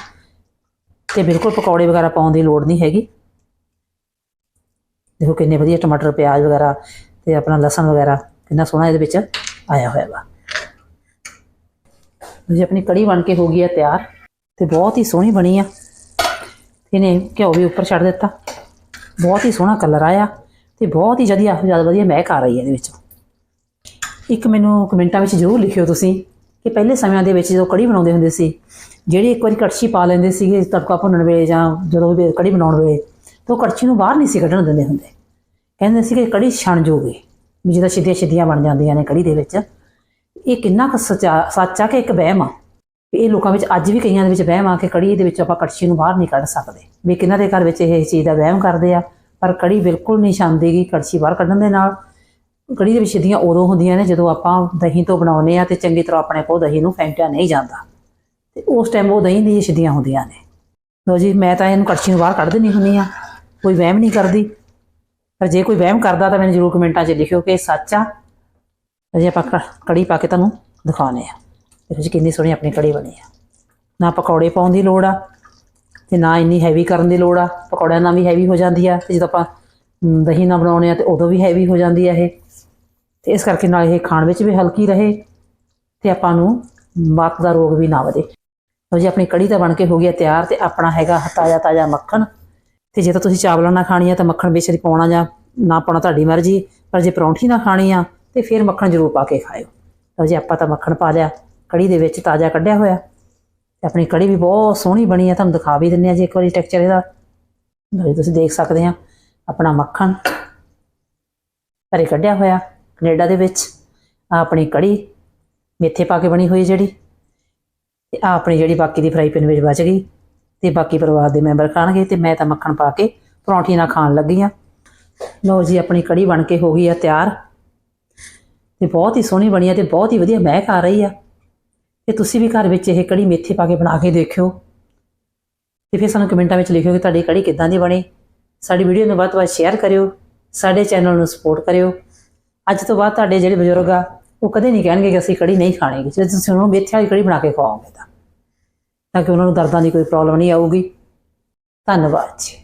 ਤੇ ਬਿਲਕੁਲ ਪਕੌੜੇ ਵਗੈਰਾ ਪਾਉਣ ਦੀ ਲੋੜ ਨਹੀਂ ਹੈਗੀ। ਦੇਖੋ ਕਿੰਨੇ ਵਧੀਆ ਟਮਾਟਰ, ਪਿਆਜ਼ ਵਗੈਰਾ ਤੇ ਆਪਣਾ ਲਸਣ ਵਗੈਰਾ, ਕਿੰਨਾ ਸੋਹਣਾ ਇਹਦੇ ਵਿੱਚ ਆਇਆ ਹੋਇਆ ਵਾ। ਜੀ, ਆਪਣੀ ਕੜੀ ਬਣ ਕੇ ਹੋ ਗਈ ਹੈ ਤਿਆਰ ਤੇ ਬਹੁਤ ਹੀ ਸੋਹਣੀ ਬਣੀ ਆ। ਇਹਨੇ ਘਿਓ ਵੀ ਉੱਪਰ ਛੱਡ ਦਿੱਤਾ। ਬਹੁਤ ਹੀ ਸੋਹਣਾ ਕਲਰ ਆਇਆ ਤੇ ਬਹੁਤ ਹੀ ਵਧੀਆ, ਜ਼ਿਆਦਾ ਵਧੀਆ ਮਹਿਕ ਆ ਰਹੀ ਹੈ ਇਹਦੇ ਵਿੱਚ। ਇੱਕ ਮੈਨੂੰ ਕਮੈਂਟਾਂ ਵਿੱਚ ਜ਼ਰੂਰ ਲਿਖਿਓ ਤੁਸੀਂ ਕਿ ਪਹਿਲੇ ਸਮਿਆਂ ਦੇ ਵਿੱਚ ਜਦੋਂ ਕੜੀ ਬਣਾਉਂਦੇ ਹੁੰਦੇ ਸੀ ਜਿਹੜੀ ਇੱਕ ਵਾਰੀ ਕੜਛੀ ਪਾ ਲੈਂਦੇ ਸੀਗੇ, ਤੜਕਾ ਭੁੰਨਣ ਵੇਲੇ ਜਾਂ ਜਦੋਂ ਵੀ ਕੜੀ ਬਣਾਉਣ ਵੇਲੇ, ਤਾਂ ਉਹ ਕੜਛੀ ਨੂੰ ਬਾਹਰ ਨਹੀਂ ਸੀ ਕੱਢਣ ਦਿੰਦੇ ਹੁੰਦੇ। ਕਹਿੰਦੇ ਸੀ ਕਿ ਕੜੀ ਛਣ ਜੂਗੀ ਵੀ ਜਿਹਦਾ ਸਿੱਧੀਆਂ ਸਿੱਧੀਆਂ ਬਣ ਜਾਂਦੀਆਂ ਨੇ ਕੜੀ ਦੇ ਵਿੱਚ। ਇਹ ਕਿੰਨਾ ਕੁ ਸੱਚਾ, ਸੱਚ ਆ ਕਿ ਇੱਕ ਵਹਿਮ ਆ? ਇਹ ਲੋਕਾਂ ਵਿੱਚ ਅੱਜ ਵੀ ਕਈਆਂ ਦੇ ਵਿੱਚ ਵਹਿਮ ਆ ਕਿ ਕੜੀ ਦੇ ਵਿੱਚ ਆਪਾਂ ਕੜਛੀ ਨੂੰ ਬਾਹਰ ਨਹੀਂ ਕੱਢ ਸਕਦੇ। ਵੀ ਕਿਹਨਾਂ ਦੇ ਘਰ ਵਿੱਚ ਇਹ ਚੀਜ਼ ਦਾ ਵਹਿਮ ਕਰਦੇ ਆ, ਪਰ ਕੜੀ ਬਿਲਕੁਲ ਨਹੀਂ ਛਾਂਦੇਗੀ ਕੜਛੀ ਬਾਹਰ ਕੱਢਣ ਦੇ ਨਾਲ। ਕੜੀ ਦੇ ਵਿੱਚ ਸਿੱਧੀਆਂ ਉਦੋਂ ਹੁੰਦੀਆਂ ਨੇ ਜਦੋਂ ਆਪਾਂ ਦਹੀਂ ਤੋਂ ਬਣਾਉਨੇ ਆ ਤੇ ਚੰਗੀ ਤਰ੍ਹਾਂ ਆਪਣੇ ਕੋਲ ਦਹੀਂ ਨੂੰ ਫੈਂਟਿਆ ਨਹੀਂ ਜਾਂਦਾ। ਤੇ ਉਸ ਟਾਈਮ ਉਹ ਦਹੀਂ ਦੀ ਸਿੱਧੀਆਂ ਹੁੰਦੀਆਂ ਨੇ। ਲੋ ਜੀ, ਮੈਂ ਤਾਂ ਇਹਨੂੰ ਕੜਛੀ ਨੂੰ ਬਾਹਰ ਕੱਢ ਦਿੰਦੀ ਹੁੰਦੀ ਆ ਕੋਈ ਵਹਿਮ ਨਹੀਂ ਕਰਦੀ। ਪਰ ਜੇ ਕੋਈ ਵਹਿਮ ਕਰਦਾ ਤਾਂ ਮੈਨੂੰ ਜ਼ਰੂਰ ਕਮੈਂਟਾਂ 'ਚ ਲਿਖਿਓ ਕਿ ਇਹ ਸੱਚ ਆ। ਅਜੇ ਆਪਾਂ ਕ- ਕੜੀ ਪਾ ਕੇ ਤੁਹਾਨੂੰ ਦਿਖਾਉਣੇ ਆ ਦੇਖੋ ਜੀ ਕਿੰਨੀ ਸੋਹਣੀ ਆਪਣੀ ਕੜੀ ਬਣੀ ਆ। ਨਾ ਪਕੌੜੇ ਪਾਉਣ ਦੀ ਲੋੜ ਆ, ਤੇ ਨਾ ਇੰਨੀ ਹੈਵੀ ਕਰਨ ਦੀ ਲੋੜ ਆ। ਪਕੌੜਿਆਂ ਨਾਲ ਵੀ ਹੈਵੀ ਹੋ ਜਾਂਦੀ ਆ, ਤੇ ਜਦੋਂ ਆਪਾਂ ਦਹੀਂ ਨਾਲ ਬਣਾਉਣੇ ਆ ਤੇ ਉਦੋਂ ਵੀ ਹੈਵੀ ਹੋ ਜਾਂਦੀ ਆ ਇਹ। ਤੇ ਇਸ ਕਰਕੇ ਨਾਲ ਇਹ ਖਾਣ ਵਿੱਚ ਵੀ ਹਲਕੀ ਰਹੇ, ਤੇ ਆਪਾਂ ਨੂੰ ਮੱਤ ਦਾ ਰੋਗ ਵੀ ਨਾ ਵਧੇ। ਲਓ ਜੀ, ਆਪਣੀ ਕੜੀ ਤਾਂ ਬਣ ਕੇ ਹੋ ਗਈ ਆ ਤਿਆਰ ਤੇ ਆਪਣਾ ਹੈਗਾ ਤਾਜ਼ਾ ਤਾਜ਼ਾ ਮੱਖਣ। ਤੇ ਜੇ ਤਾਂ ਤੁਸੀਂ ਚਾਵਲਾਂ ਨਾਲ ਖਾਣੀ ਆ ਤਾਂ ਮੱਖਣ ਵਿੱਚ ਪਾਉਣਾ ਜਾਂ ਨਾ ਪਾਉਣਾ ਤੁਹਾਡੀ ਮਰਜ਼ੀ, ਪਰ ਜੇ ਪਰੌਂਠੀ ਨਾਲ ਖਾਣੀ ਆ ਤੇ ਫਿਰ ਮੱਖਣ ਜ਼ਰੂਰ ਪਾ ਕੇ ਖਾਇਓ। ਲਓ ਜੀ, ਆਪਾਂ ਤਾਂ ਮੱਖਣ ਪਾ ਲਿਆ, ਕੜੀ ਦੇ ਵਿੱਚ ਤਾਜ਼ਾ ਕੱਢਿਆ ਹੋਇਆ। ਤੇ ਆਪਣੀ ਕੜੀ ਵੀ ਬਹੁਤ ਸੋਹਣੀ ਬਣੀ ਆ, ਤੁਹਾਨੂੰ ਦਿਖਾ ਵੀ ਦਿੰਨੇ ਆ ਜੀ ਇੱਕ ਵਾਰੀ ਟੈਕਸਚਰ ਇਹਦਾ। ਲਓ ਤੁਸੀਂ ਦੇਖ ਸਕਦੇ ਆ, ਆਪਣਾ ਮੱਖਣ ਘਰੇ ਕੱਢਿਆ ਹੋਇਆ, ਕੈਨੇਡਾ ਦੇ ਵਿੱਚ ਆਪਣੀ ਕੜੀ, ਮੇਥੇ ਪਾ ਕੇ ਬਣੀ ਹੋਈ ਜਿਹੜੀ। ਤੇ ਆ ਆਪਣੀ ਜਿਹੜੀ ਬਾਕੀ ਦੀ ਫਰਾਈ ਪੈਨ ਵਿੱਚ ਬਚ ਗਈ ਤੇ ਬਾਕੀ ਪਰਿਵਾਰ ਦੇ ਮੈਂਬਰ ਖਾਣਗੇ ਤੇ ਮੈਂ ਤਾਂ ਮੱਖਣ ਪਾ ਕੇ ਪਰੌਂਠੀ ਨਾਲ ਖਾਣ ਲੱਗੀ ਆ ਲਓ ਜੀ, ਆਪਣੀ ਕੜੀ ਬਣ ਕੇ ਹੋ ਗਈ ਆ ਤਿਆਰ। ਤੇ ਬਹੁਤ ਹੀ ਸੋਹਣੀ ਬਣੀ ਆ ਤੇ ਬਹੁਤ ਹੀ ਵਧੀਆ ਮਹਿਕ ਆ ਰਹੀ ਆ। ਤੇ ਤੁਸੀਂ ਵੀ ਘਰ ਵਿੱਚ ਇਹ ਕੜੀ ਮੇਥੇ ਪਾ ਕੇ ਬਣਾ ਕੇ ਦੇਖਿਓ। ਤੇ ਫਿਰ ਸਾਨੂੰ ਕਮੈਂਟਾਂ ਵਿੱਚ ਲਿਖਿਓ ਕਿ ਤੁਹਾਡੀ ਕੜੀ ਕਿੱਦਾਂ ਦੀ ਬਣੀ। ਸਾਡੀ ਵੀਡੀਓ ਨੂੰ ਵੱਧ ਤੋਂ ਵੱਧ ਸ਼ੇਅਰ ਕਰਿਓ। ਸਾਡੇ ਚੈਨਲ ਨੂੰ ਸਪੋਰਟ ਕਰਿਓ। ਅੱਜ ਤੋਂ ਬਾਅਦ ਤੁਹਾਡੇ ਜਿਹੜੇ ਬਜ਼ੁਰਗ ਆ ਉਹ ਕਦੇ ਨਹੀਂ ਕਹਿਣਗੇ ਕਿ ਅਸੀਂ ਕੜੀ ਨਹੀਂ ਖਾਣੀ, ਜੇ ਤੁਸੀਂ ਉਹਨਾਂ ਨੂੰ ਮੇਥੇ ਵਾਲੀ ਕੜੀ ਬਣਾ ਕੇ ਖਵਾਓਗੇ ਤਾਂ। ਤਾਂ ਕਿ ਉਹਨਾਂ ਨੂੰ ਦਰਦਾਂ ਦੀ ਕੋਈ ਪ੍ਰੋਬਲਮ ਨਹੀਂ ਆਊਗੀ। ਧੰਨਵਾਦ ਜੀ।